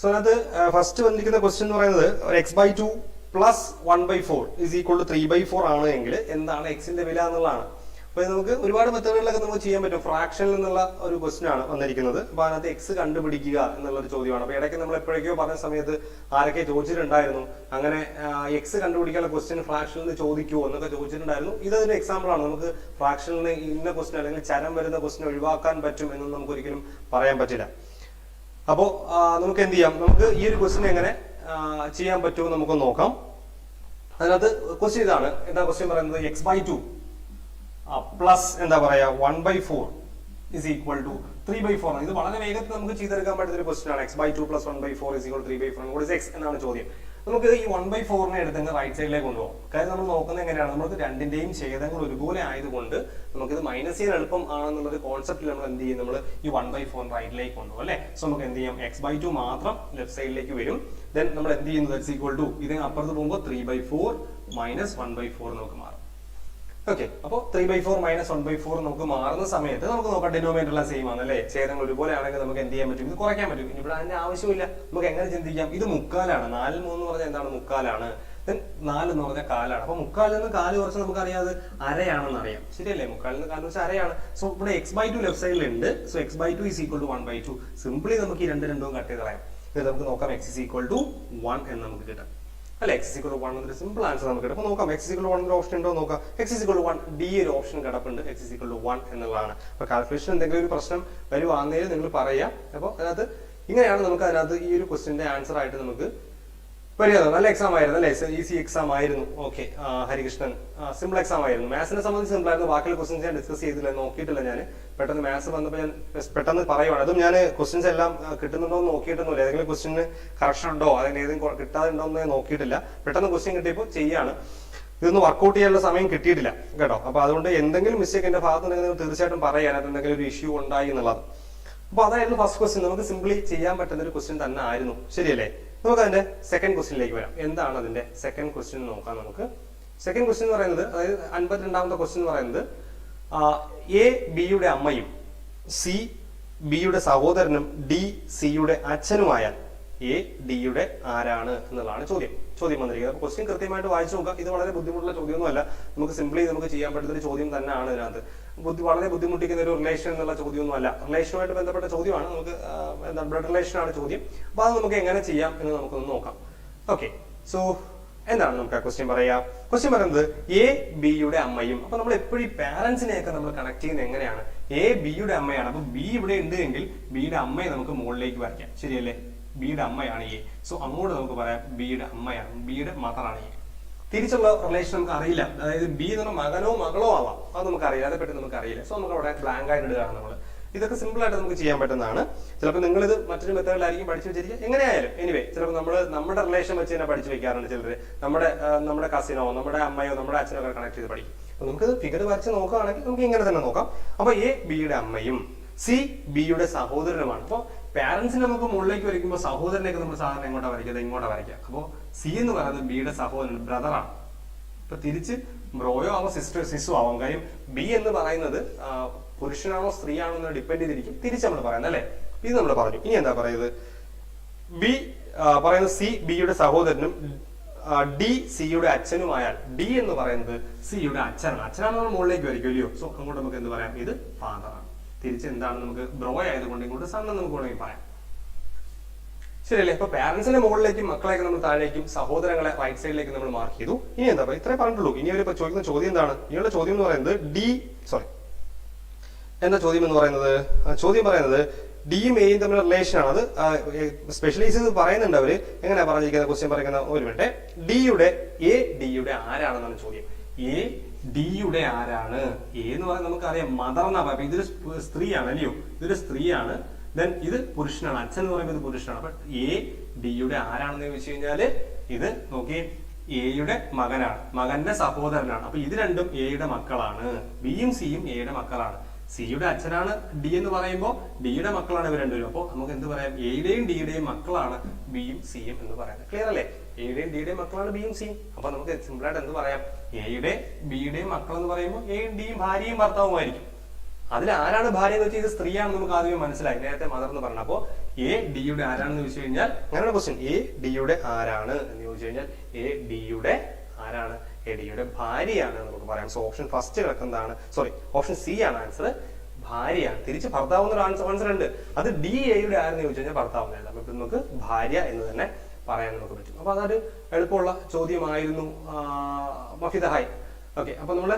So അതിനകത്ത് first വന്നിരിക്കുന്ന question എന്ന് പറയുന്നത് x by two plus one by four is equal to three by four ആണ് എങ്കിൽ എന്താണ് എക്സിന്റെ വില എന്നുള്ളതാണ്. അപ്പൊ നമുക്ക് ഒരുപാട് മെത്തേഡുകളിലൊക്കെ നമുക്ക് ചെയ്യാൻ പറ്റും. ഫ്രാക്ഷനിൽ നിന്നുള്ള ഒരു ക്വസ്റ്റ്യൻ ആണ് വന്നിരിക്കുന്നത്. അപ്പൊ അതിനകത്ത് എക്സ് കണ്ടുപിടിക്കുക എന്നുള്ള ഒരു ചോദ്യമാണ്. അപ്പൊ ഇടയ്ക്ക് നമ്മൾ എപ്പോഴേക്കോ പറഞ്ഞ സമയത്ത് ആരൊക്കെ ചോദിച്ചിട്ടുണ്ടായിരുന്നു? അങ്ങനെ എക്സ് കണ്ടുപിടിക്കാനുള്ള ക്വസ്റ്റ്യൻ ഫ്രാക്ഷനിൽ നിന്ന് ചോദിക്കുമോ എന്നൊക്കെ ചോദിച്ചിട്ടുണ്ടായിരുന്നു. ഇതൊരു എക്സാമ്പിൾ ആണ്. നമുക്ക് ഫ്രാക്ഷനിൽ ഇന്ന ക്വസ്റ്റ്യൻ അല്ലെങ്കിൽ ചരം വരുന്ന ക്വസ്റ്റ്യൻ ഒഴിവാക്കാൻ പറ്റും എന്നൊന്നും നമുക്ക് ഒരിക്കലും പറയാൻ പറ്റില്ല. അപ്പോ നമുക്ക് എന്ത് ചെയ്യാം? നമുക്ക് ഈ ഒരു ക്വസ്റ്റ്യൻ എങ്ങനെ ചെയ്യാൻ പറ്റുമോ നമുക്ക് നോക്കാം. അതിനകത്ത് ക്വസ്റ്റ്യൻ ഇതാണ്. എന്താ ക്വസ്റ്റ്യൻ പറയുന്നത്? എക്സ് ബൈ ടു പ്ലസ് എന്താ പറയാ? One by four is equal to three by four ഇത് വളരെ വേഗത്തിൽ നമുക്ക് ചെയ്തെടുക്കാൻ പറ്റുന്ന ഒരു ക്വസ്റ്റ്യൻ ആണ്. X by two plus one by four is equal three by four X എന്നാണ് ചോദ്യം. നമുക്ക് ഈ വൺ ബൈ ഫോറിനെ എടുത്തങ്ങ് റൈറ്റ് സൈഡിലേക്ക് കൊണ്ടുപോകാം. കാര്യം നമ്മൾ നോക്കുന്നത് എങ്ങനെയാണ്? നമുക്ക് രണ്ടിന്റെയും ഛേദങ്ങൾ ഒരുപോലെ ആയതുകൊണ്ട് നമുക്കിത് മൈനസ് ചെയ്യാൻ എളുപ്പം ആണെന്നുള്ള ഒരു കോൺസെപ്റ്റിൽ നമ്മൾ എന്ത് ചെയ്യും? നമ്മൾ ഈ വൺ ബൈ ഫോർ റൈറ്റിലേക്ക് കൊണ്ടുപോകും അല്ലേ? സോ നമുക്ക് എന്ത് ചെയ്യാം? എക്സ് ബൈ ടു മാത്രം ലെഫ്റ്റ് സൈഡിലേക്ക് വരും. ദെൻ നമ്മൾ എന്ത് ചെയ്യുന്നത് ഇക്വൽ ടു ഇതിന് അപ്പുറത്ത് പോകുമ്പോൾ three by four minus one by four നമുക്ക് മാറും ഓക്കെ അപ്പോൾ three by four minus one by four നമുക്ക് മാറുന്ന സമയത്ത് നമുക്ക് നോക്കാം ഡിനോമിനേറ്റർ എല്ലാം സെയിം ആണ് അല്ലേ ഛേദങ്ങൾ ഒരുപോലെ ആണെങ്കിൽ നമുക്ക് എന്ത് ചെയ്യാൻ പറ്റും? ഇത് കുറയ്ക്കാൻ പറ്റും. ഇനി ഇവിടെ അതിന്റെ ആവശ്യമില്ല. നമുക്ക് എങ്ങനെ ചിന്തിക്കാം? ഇത് മുക്കാലാണ്. നാല് മൂന്ന് പറഞ്ഞാൽ എന്താണ്? മുക്കാലാണ്. ദെൻ നാല് എന്ന് പറഞ്ഞാൽ കാലാണ്. അപ്പൊ മുക്കാലിൽ നിന്ന് കാൽ കുറച്ച് നമുക്ക് അറിയാതെ അരയാണെന്ന് അറിയാം. ശരിയല്ലേ? മുക്കാലിൽ നിന്ന് കാൽ കുറച്ച് അരയാണ്. സോ ഇവിടെ എക്സ് ബൈ ടു ലെഫ്റ്റ് സൈഡിൽ ഉണ്ട്. So x by two is equal to one by two simply നമുക്ക് ഈ രണ്ട് രണ്ടും കട്ട് ചെയ്ത് കളയാം. നമുക്ക് നോക്കാം. X is equal to one എന്ന് നമുക്ക് കിട്ടാം. അല്ല എക്സ് സിക്കൾ വൺ എന്നൊരു സിമ്പിൾ ആൻസർ നമുക്ക് കിട്ടും. അപ്പൊ നോക്കാം എക്സ് സിക്കൾ വൺ ഒരു ഓപ്ഷൻ ഉണ്ടോ നോക്കാം. എക്സ് സിക്കൾ വൺ ഡി ഒരു ഓപ്ഷൻ കിടപ്പുണ്ട്. എക്സ് സിക്കൾ വൺ എന്നുള്ളതാണ്. അപ്പൊ കാൽക്കുലേഷൻ എന്തെങ്കിലും ഒരു പ്രശ്നം വരുവാന്നേലും നിങ്ങൾ പറയാം. അപ്പോൾ അതിനകത്ത് ഇങ്ങനെയാണ് നമുക്ക് അതിനകത്ത് ഈ ഒരു ക്വസ്റ്റിന്റെ ആൻസർ ആയിട്ട് നമുക്ക് വരിക നല്ല എക്സാം ആയിരുന്നു അല്ലേ? ഈസി എക്സാം ആയിരുന്നു. ഓക്കെ ഹരികൃഷ്ണൻ. സിമ്പിൾ എക്സാം ആയിരുന്നു. മാത്സിനെ സംബന്ധിച്ച് സിമ്പിൾ ആയിരുന്നു. ബാക്കിയുള്ള ക്വസ്റ്റ്യൻസ് ഞാൻ ഡിസ്കസ് ചെയ്തില്ല. നോക്കിയിട്ടില്ല ഞാൻ പെട്ടെന്ന് മാത്സ് വന്നപ്പോൾ ഞാൻ പെട്ടെന്ന് പറയുവാണ്. അതും ഞാൻ ക്വസ്റ്റ്യൻസ് എല്ലാം കിട്ടുന്നുണ്ടോ എന്ന് നോക്കിയിട്ടൊന്നുമില്ല. ഏതെങ്കിലും ക്വസ്റ്റ്യന് കറക്ഷൻ ഉണ്ടോ? അതിന് ഏതെങ്കിലും കിട്ടാതുണ്ടോ എന്ന് നോക്കിയിട്ടില്ല. പെട്ടെന്ന് ക്വസ്റ്റ്യൻ കിട്ടിയപ്പോൾ ചെയ്യാണ്. ഇതൊന്ന് വർക്കൗട്ട് ചെയ്യാനുള്ള സമയം കിട്ടിയിട്ടില്ല. കേട്ടോ? അപ്പൊ അതുകൊണ്ട് എന്തെങ്കിലും മിസ്റ്റേക്ക് എന്റെ ഭാഗത്ത് നിന്ന് തീർച്ചയായിട്ടും പറയാൻ അത് എന്തെങ്കിലും ഒരു ഇഷ്യൂ ഉണ്ടായി എന്നുള്ളത്. അപ്പൊ അതായിരുന്നു ഫസ്റ്റ് ക്വസ്റ്റ്യൻ നമുക്ക് സിംപ്ലി ചെയ്യാൻ പറ്റുന്ന ഒരു ക്വസ്റ്റ്യൻ തന്നെ ആയിരുന്നു. ശരിയല്ലേ? നമുക്ക് അതിന്റെ സെക്കൻഡ് ക്വസ്റ്റ്യനിലേക്ക് വരാം. എന്താണ് അതിന്റെ സെക്കൻഡ് ക്വസ്റ്റ്യൻ നോക്കാം നമുക്ക്. സെക്കൻഡ് ക്വസ്റ്റ്യൻ എന്ന് പറയുന്നത് അതായത് അൻപത്തിരണ്ടാമത്തെ ക്വസ്റ്റ്യൻ എന്ന് പറയുന്നത് എ ബിയുടെ അമ്മയും സി ബിയുടെ സഹോദരനും ഡി സിയുടെ അച്ഛനുമായാൽ എ ഡിയുടെ ആരാണ് എന്നുള്ളതാണ് ചോദ്യം. ചോദ്യം വന്നിരിക്കുന്നത്. അപ്പൊ ക്വസ്റ്റ്യൻ കൃത്യമായിട്ട് വായിച്ചു നോക്കാം ഇത് വളരെ ബുദ്ധിമുട്ടുള്ള ചോദ്യമൊന്നുമല്ല. നമുക്ക് സിംപ്ലി നമുക്ക് ചെയ്യാൻ പറ്റുന്ന ഒരു ചോദ്യം തന്നെയാണ് ഇതിനകത്ത്. ബുദ്ധി വളരെ ബുദ്ധിമുട്ടിക്കുന്ന ഒരു റിലേഷൻ എന്നുള്ള ചോദ്യമൊന്നുമല്ല. റിലേഷനുമായിട്ട് ബന്ധപ്പെട്ട ചോദ്യമാണ്. നമുക്ക് എന്താ ബ്ലഡ് റിലേഷൻ ആണ് ചോദ്യം. അപ്പൊ അത് നമുക്ക് എങ്ങനെ ചെയ്യാം എന്ന് നമുക്കൊന്ന് നോക്കാം. ഓക്കെ സോ എന്താണ് നമുക്ക് ആ ക്വസ്റ്റ്യൻ പറയാ? ക്വസ്റ്റ്യൻ പറയുന്നത് എ ബിയുടെ അമ്മയും അപ്പൊ നമ്മൾ എപ്പോഴും പാരന്റ്സിനെയൊക്കെ നമ്മൾ കണക്ട് ചെയ്യുന്നത് എങ്ങനെയാണ്? എ ബിയുടെ അമ്മയാണ്. അപ്പൊ ബി ഇവിടെ ഉണ്ട് എങ്കിൽ ബിയുടെ അമ്മയെ നമുക്ക് മുകളിലേക്ക് വരയ്ക്കാം. ശരിയല്ലേ? ബിയുടെ അമ്മയാണ് എ സോ അങ്ങോട്ട് നമുക്ക് പറയാം ബിയുടെ അമ്മയാണ് ബിയുടെ മദറാണ് എ തിരിച്ചുള്ള റിലേഷൻ നമുക്ക് അറിയില്ല. അതായത് ബി എന്ന് പറഞ്ഞാൽ മകനോ മകളോ ആവാം. അത് നമുക്ക് അറിയില്ല അതേപ്പറ്റി നമുക്ക് അറിയില്ല സോ നമുക്ക് അവിടെ ബ്ലാങ്ക് ആയിട്ട് ഇടുകയാണ് നമ്മൾ ഇതൊക്കെ സിമ്പിൾ ആയിട്ട് നമുക്ക് ചെയ്യാൻ പറ്റുന്നതാണ്. ചിലപ്പോൾ നിങ്ങൾ ഇത് മറ്റൊരു മെത്തേഡിലായിരിക്കും പഠിച്ചു വെച്ചിരിക്കുക. എങ്ങനെയായാലും എനിവേ ചിലപ്പോൾ നമ്മൾ നമ്മുടെ റിലേഷൻ വെച്ച് തന്നെ പഠിച്ചു വെക്കാറുണ്ട് ചിലർ നമ്മുടെ നമ്മുടെ കസിനോ നമ്മുടെ അമ്മയോ നമ്മുടെ അച്ഛനോ ഒക്കെ കണക്ട് ചെയ്ത് പഠിക്കും. അപ്പൊ നമുക്ക് ഫിഗർ വരച്ച് നോക്കുകയാണെങ്കിൽ നമുക്ക് ഇങ്ങനെ തന്നെ നോക്കാം. അപ്പൊ എ ബിയുടെ അമ്മയും സി ബിയുടെ സഹോദരനുമാണ് അപ്പോൾ പാരന്റ്സിനെ നമുക്ക് മുകളിലേക്ക് വരയ്ക്കുമ്പോൾ സഹോദരനെയൊക്കെ നമ്മൾ സാധാരണ എങ്ങോട്ടാ വരയ്ക്കുക? ഇങ്ങോട്ടാ വരയ്ക്കുക. അപ്പോൾ സി എന്ന് പറയുന്നത് ബിയുടെ സഹോദരൻ ബ്രദറാണ് ഇപ്പൊ തിരിച്ച് ബ്രോയോ ആവാം സിസ്റ്റർ സിസു ആവാം? കാര്യം ബി എന്ന് പറയുന്നത് പുരുഷനാണോ സ്ത്രീയാണോ എന്ന് ഡിപ്പെൻഡ് ചെയ്തിരിക്കും. തിരിച്ച് നമ്മൾ പറയുന്നത് അല്ലേ? ഇത് നമ്മൾ പറഞ്ഞു. ഇനി എന്താ പറയുന്നത്? ബി പറയുന്നത് സി ബിയുടെ സഹോദരനും ഡി സിയുടെ അച്ഛനുമായാൽ ഡി എന്ന് പറയുന്നത് സിയുടെ അച്ഛനാണ്. അച്ഛനാണെന്ന് മുകളിലേക്ക് വരിക്കും ഇല്ലയോ? സോ അങ്ങോട്ട് നമുക്ക് എന്ത് പറയാം? ഇത് ഫാദറാണ് തിരിച്ച് എന്താണ് നമുക്ക് ബ്രോ ആയതുകൊണ്ട് ഇങ്ങോട്ട് സൺ എന്ന് നമുക്ക് വേണമെങ്കിൽ പറയാം. ശരിയല്ലേ? അപ്പൊ പാരന്റ്സിന്റെ മുകളിലേക്കും മക്കളെയൊക്കെ നമ്മൾ താഴേക്കും സഹോദരങ്ങളെ റൈറ്റ് സൈഡിലേക്ക് നമ്മൾ മാർക്ക് ചെയ്തു. ഇനി എന്താ പറയുക? ഇത്രേ പറഞ്ഞിട്ടുള്ളൂ. ഇനി അവർ ചോദിക്കുന്ന ചോദ്യം എന്താണ്? ഇനിയുള്ള ചോദ്യം എന്ന് പറയുന്നത് ഡി സോറി എന്താ ചോദ്യം എന്ന് പറയുന്നത്? ചോദ്യം പറയുന്നത് ഡിയും എയും തമ്മിലുള്ള റിലേഷൻ ആണ്. അത് സ്പെഷ്യലൈസ് പറയുന്നുണ്ട് അവർ. എങ്ങനെയാ പറഞ്ഞിരിക്കുന്നത്? ക്വസ്റ്റ്യൻ പറയുന്ന ഒരു മിനിറ്റ് ഡിയുടെ എ ഡിയുടെ ആരാണെന്നാണ് ചോദ്യം. എ ഡിയുടെ ആരാണ്? എ എന്ന് പറഞ്ഞാൽ നമുക്കറിയാം മദർ എന്നാ പറയുന്നത് ഇതൊരു സ്ത്രീയാണ് അല്ലയോ ഇതൊരു സ്ത്രീയാണ്. ദെൻ ഇത് പുരുഷനാണ്. അച്ഛൻ എന്ന് പറയുമ്പോൾ ഇത് പുരുഷനാണ്. അപ്പൊ എ ഡിയുടെ ആരാണെന്ന് ചോദിച്ചു കഴിഞ്ഞാൽ ഇത് നോക്കി എയുടെ മകനാണ്. മകന്റെ സഹോദരനാണ്. അപ്പൊ ഇത് രണ്ടും എയുടെ മക്കളാണ്. ബിയും സിയും എയുടെ മക്കളാണ്. സിയുടെ അച്ഛനാണ് ഡി എന്ന് പറയുമ്പോൾ ഡിയുടെ മക്കളാണ് ഇവർ രണ്ടുപേരും. അപ്പോൾ നമുക്ക് എന്ത് പറയാം? എയുടെയും ഡിയുടെയും മക്കളാണ് ബിയും സിയും എന്ന് പറയുന്നത്. ക്ലിയർ അല്ലേ? എയുടെയും ഡിയുടെയും മക്കളാണ് ബിയും സിയും. അപ്പൊ നമുക്ക് സിമ്പിൾ ആയിട്ട് എന്ത് പറയാം? എയുടെ ബിയുടെയും മക്കൾ എന്ന് പറയുമ്പോൾ എയും ഡിയും ഭാര്യയും ഭർത്താവുമായിരിക്കും. അതിൽ ആരാണ് ഭാര്യ എന്ന് വെച്ചാൽ ഇത് സ്ത്രീയാണെന്ന് നമുക്ക് ആദ്യം മനസ്സിലായി. നേരത്തെ മദർ എന്ന് പറഞ്ഞു അപ്പോ എ ഡിയുടെ ആരാണെന്ന് ചോദിച്ചു കഴിഞ്ഞാൽ അങ്ങനെയാണ് ക്വസ്റ്റ്യൻ എ ഡിയുടെ ആരാണ് എന്ന് ചോദിച്ചു കഴിഞ്ഞാൽ എ ഡിയുടെ ആരാണ്? എ ഡിയുടെ ഭാര്യയാണ് നമുക്ക് പറയാം. സോ ഓപ്ഷൻ ഫസ്റ്റ് കിടക്കുന്നതാണ്. സോറി ഓപ്ഷൻ സി ആണ് ആൻസർ ഭാര്യയാണ്. തിരിച്ച് ഭർത്താവ് എന്നൊരു ആൻസർ ആൻസർ ഉണ്ട്. അത് ഡി എയുടെ ആരെന്ന് ചോദിച്ചു കഴിഞ്ഞാൽ ഭർത്താവ് എന്നല്ല അപ്പൊ നമുക്ക് ഭാര്യ എന്ന് തന്നെ പറയാൻ നമുക്ക് പറ്റും. അപ്പൊ അതൊരു എളുപ്പമുള്ള ചോദ്യമായിരുന്നു. മഫിദ ഹായ്. ഓക്കെ അപ്പൊ നമ്മൾ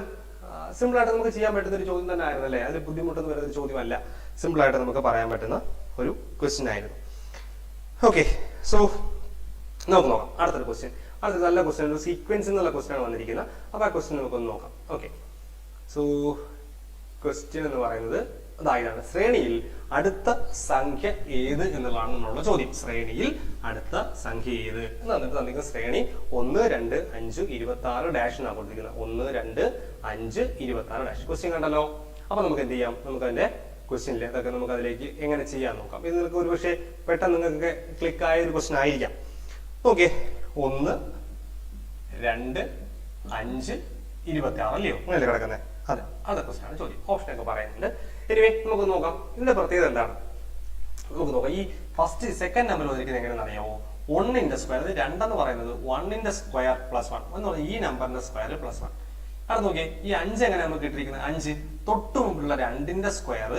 സിമ്പിൾ ആയിട്ട് നമുക്ക് ചെയ്യാൻ പറ്റുന്ന ഒരു ചോദ്യം തന്നെ ആയിരുന്നു അല്ലേ? അതിൽ ബുദ്ധിമുട്ടൊന്നും വരുന്ന ഒരു ചോദ്യമല്ല. സിമ്പിൾ ആയിട്ട് നമുക്ക് പറയാൻ പറ്റുന്ന ഒരു ക്വസ്റ്റ്യൻ ആയിരുന്നു. ഓക്കെ സോ നമുക്ക് നോക്കാം. അടുത്തൊരു ക്വസ്റ്റ്യൻ അടുത്ത നല്ല ക്വസ്റ്റ്യൻ ഒരു സീക്വൻസ് എന്നുള്ള ക്വസ്റ്റ്യൻ ആണ് വന്നിരിക്കുന്നത്. അപ്പൊ ആ ക്വസ്റ്റ്യൻ നമുക്കൊന്ന് നോക്കാം. ഓക്കെ സോ ക്വസ്റ്റ്യൻ എന്ന് പറയുന്നത് അതായതാണ്. ശ്രേണിയിൽ അടുത്ത സംഖ്യ ഏത് എന്നുള്ളതാണ് നമ്മളുടെ ചോദ്യം. ശ്രേണിയിൽ അടുത്ത സംഖ്യ ഏത്? എന്ന് എന്നിട്ട് തന്നിരിക്കുന്ന ശ്രേണി ഒന്ന് രണ്ട് അഞ്ച് ഇരുപത്തി ആറ് ഡാഷ് എന്നാണ് കൊടുത്തിരിക്കുന്നത്. ഒന്ന് രണ്ട് അഞ്ച് ഇരുപത്തി ആറ് ഡാഷ് ക്വസ്റ്റ്യൻ കണ്ടല്ലോ? അപ്പൊ നമുക്ക് എന്ത് ചെയ്യാം? നമുക്ക് അതിന്റെ ക്വസ്റ്റ്യനിൽ അതൊക്കെ നമുക്ക് അതിലേക്ക് എങ്ങനെ ചെയ്യാൻ നോക്കാം. ഇത് നിങ്ങൾക്ക് ഒരുപക്ഷെ പെട്ടെന്ന് നിങ്ങൾക്ക് ക്ലിക്ക് ആയ ഒരു ക്വസ്റ്റ്യൻ ആയിരിക്കാം. ഓക്കെ ഒന്ന് രണ്ട് അഞ്ച് ഇരുപത്തി ആറ് അല്ലയോ അങ്ങനെയല്ലേ കിടക്കുന്നത് അതെ. അതൊക്കെ ക്വസ്റ്റ്യൻ ചോദ്യം. ഓപ്ഷൻ ഒക്കെ പറയുന്നുണ്ട്. എനിവേ നമുക്ക് നോക്കാം. ഇതിന്റെ പ്രത്യേകത എന്താണ്? നമുക്ക് നോക്കാം. ഈ ഫസ്റ്റ് സെക്കൻഡ് നമ്പർ വന്നിരിക്കുന്നത് എങ്ങനെയാണെന്ന് അറിയാമോ ഒന്നിന്റെ സ്ക്വയർ അത് രണ്ടെന്ന് പറയുന്നത് വണ്ണിന്റെ സ്ക്വയർ പ്ലസ് വൺ എന്ന് പറഞ്ഞാൽ ഈ നമ്പറിന്റെ സ്ക്വയർ പ്ലസ് വൺ അത് നോക്കിയേ ഈ അഞ്ച് എങ്ങനെ നമുക്ക് കിട്ടിയിരിക്കുന്നത്? അഞ്ച്. തൊട്ട് മുമ്പുള്ള രണ്ടിന്റെ സ്ക്വയർ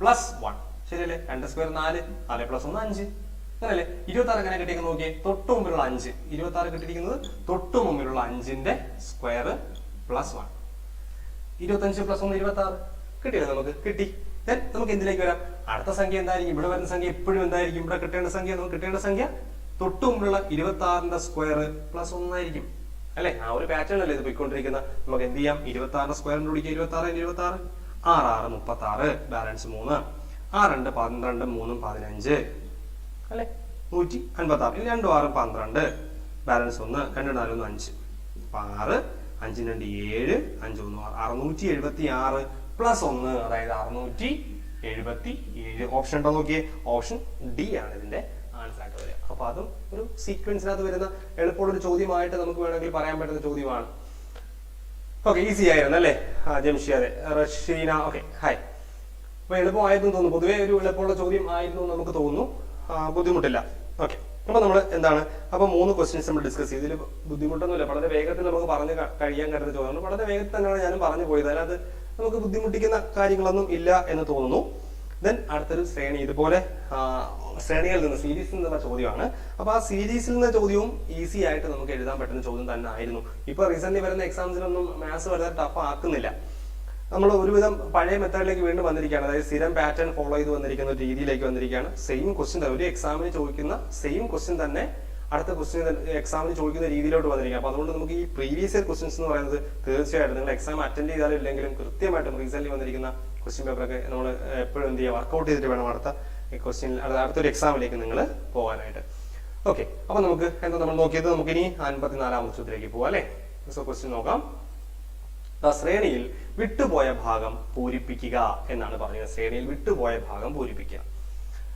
പ്ലസ് വൺ ശരിയല്ലേ? രണ്ട് സ്ക്വയർ നാല് നാല് പ്ലസ് ഒന്ന് അഞ്ച്. അങ്ങനല്ലേ ഇരുപത്തി ആറ് എങ്ങനെ കിട്ടിയെന്ന് നോക്കിയേ? തൊട്ട് മുമ്പിലുള്ള അഞ്ച്. ഇരുപത്തി ആറ് കിട്ടിയിരിക്കുന്നത് തൊട്ട് മുമ്പിലുള്ള അഞ്ചിന്റെ സ്ക്വയർ പ്ലസ് വൺ ഇരുപത്തഞ്ച് പ്ലസ് ഒന്ന് ഇരുപത്തി ആറ് കിട്ടിയത് നമുക്ക്? കിട്ടി. നമുക്ക് എന്തിലേക്ക് വരാം? അടുത്ത സംഖ്യ എന്തായിരിക്കും? ഇവിടെ വരുന്ന സംഖ്യ എപ്പോഴും എന്തായിരിക്കും? ഇവിടെ കിട്ടേണ്ട സംഖ്യ നമുക്ക് കിട്ടേണ്ട സംഖ്യ തൊട്ട് മുമ്പുള്ള ഇരുപത്തി ആറിന്റെ സ്ക്വയർ പ്ലസ് ഒന്നായിരിക്കും അല്ലെ? ആ ഒരു പാറ്റേൺ അല്ലേ ഇത് പോയിക്കൊണ്ടിരിക്കുന്ന നമുക്ക് എന്ത് ചെയ്യാം? ഇരുപത്തി ആറിന്റെ സ്ക്വയറിന്റെ വിളിക്കുക ഇരുപത്തി ആറ് ഇരുപത്തി ആറ് ആറ് ആറ് മുപ്പത്തി ആറ് ബാലൻസ് മൂന്ന് രണ്ട് പന്ത്രണ്ട് മൂന്നും പതിനഞ്ച്. അല്ലെ? നൂറ്റി അൻപത്തി ആറ് രണ്ടു ആറ് പന്ത്രണ്ട്. ബാലൻസ് ഒന്ന് രണ്ട് നാല് ഒന്ന് അഞ്ച്. അപ്പൊ ആറ് അഞ്ചിന് രണ്ട് ഏഴ് അഞ്ച് ഒന്ന് ആറ്. അറുന്നൂറ്റി എഴുപത്തി ആറ് പ്ലസ് ഒന്ന് അതായത് അറുന്നൂറ്റി എഴുപത്തി ഏഴ് ഓപ്ഷൻ ഉണ്ടോ നോക്കിയേ? ഓപ്ഷൻ ഡി ആണ് ഇതിന്റെ ആൻസർ ആയിട്ട് വരിക. അപ്പൊ അതും ഒരു സീക്വൻസിനകത്ത് വരുന്ന എളുപ്പമുള്ള ഒരു ചോദ്യമായിട്ട് നമുക്ക് വേണമെങ്കിൽ പറയാൻ പറ്റുന്ന ചോദ്യമാണ്. ഓക്കെ ഈസി ആയിരുന്നു അല്ലേ? ആ ജംഷിയാതെ റഷീന ഓക്കെ ഹായ് അപ്പൊ എളുപ്പമായിരുന്നു തോന്നുന്നു. പൊതുവേ ഒരു എളുപ്പമുള്ള ചോദ്യം ആയിരുന്നു നമുക്ക് തോന്നുന്നു. ബുദ്ധിമുട്ടില്ല. ഓക്കെ അപ്പൊ നമ്മൾ എന്താണ്? അപ്പൊ മൂന്ന് ക്വസ്റ്റ്യൻസ് നമ്മൾ ഡിസ്കസ് ചെയ്തു. ഇതിൽ ബുദ്ധിമുട്ടൊന്നുമില്ല. വളരെ വേഗത്തിൽ നമുക്ക് പറഞ്ഞു കഴിയാൻ കരുതുന്ന ചോദ്യങ്ങൾ വളരെ വേഗത്തിൽ തന്നെയാണ് ഞാനും പറഞ്ഞു പോയത്. അല്ലാതെ നമുക്ക് ബുദ്ധിമുട്ടിക്കുന്ന കാര്യങ്ങളൊന്നും ഇല്ല എന്ന് തോന്നുന്നു. ദെൻ അടുത്തൊരു ശ്രേണി. ഇതുപോലെ ശ്രേണികളിൽ നിന്ന് സീരീസിൽ നിന്നുള്ള ചോദ്യമാണ്. അപ്പൊ ആ സീരീസിൽ നിന്ന ചോദ്യവും ഈസി ആയിട്ട് നമുക്ക് എഴുതാൻ പറ്റുന്ന ചോദ്യം തന്നെ ആയിരുന്നു. ഇപ്പൊ റീസെന്റ് വരുന്ന എക്സാംസിലൊന്നും മാത്സ് വളരെ ടഫ് ആക്കുന്നില്ല. നമ്മൾ ഒരുവിധം പഴയ മെത്തേഡിലേക്ക് വീണ്ടും വന്നിരിക്കുകയാണ്. അതായത് സ്ഥിരം പാറ്റേൺ ഫോളോ ചെയ്ത് വന്നിരിക്കുന്ന രീതിയിലേക്ക് വന്നിരിക്കുകയാണ്. സെയിം ക്വസ്റ്റ്യൻ തന്നെ. ഒരു എക്സാമിന് ചോദിക്കുന്ന സെയിം ക്വസ്റ്റ്യൻ തന്നെ അടുത്ത ക്വസ്റ്റ്യൻ എക്സാമിന് ചോദിക്കുന്ന രീതിയിലോട്ട് വന്നിരിക്കുക അപ്പോൾ അതുകൊണ്ട് നമുക്ക് ഈ പ്രീവിയസ് ഇയർ ക്വസ്റ്റ്യൻസ് എന്ന് പറയുന്നത് തീർച്ചയായിട്ടും നിങ്ങൾ എക്സാം അറ്റൻഡ് ചെയ്താലും ഇല്ലെങ്കിലും കൃത്യമായിട്ടും റീസെന്റ് വന്നിരിക്കുന്ന ക്വസ്റ്റ്യൻ പേപ്പറൊക്കെ നമ്മൾ എപ്പോഴും എന്ത് ചെയ്യുക? വർക്കൗട്ട് ചെയ്തിട്ട് വേണം അടുത്ത ക്വസ്റ്റ്യൻ അടുത്തൊരു എക്സാമിലേക്ക് നിങ്ങൾ പോകാനായിട്ട്. ഓക്കെ അപ്പൊ നമുക്ക് എന്താ നമ്മൾ നോക്കിയത്? നമുക്ക് ഇനി അൻപത്തിനാലാം ചോദ്യത്തിലേക്ക് പോവാം അല്ലേ? സോ ക്വസ്റ്റ്യൻ നോക്കാം. ശ്രേണിയിൽ വിട്ടുപോയ ഭാഗം പൂരിപ്പിക്കുക എന്നാണ് പറഞ്ഞത്. ശ്രേണിയിൽ വിട്ടുപോയ ഭാഗം പൂരിപ്പിക്കുക.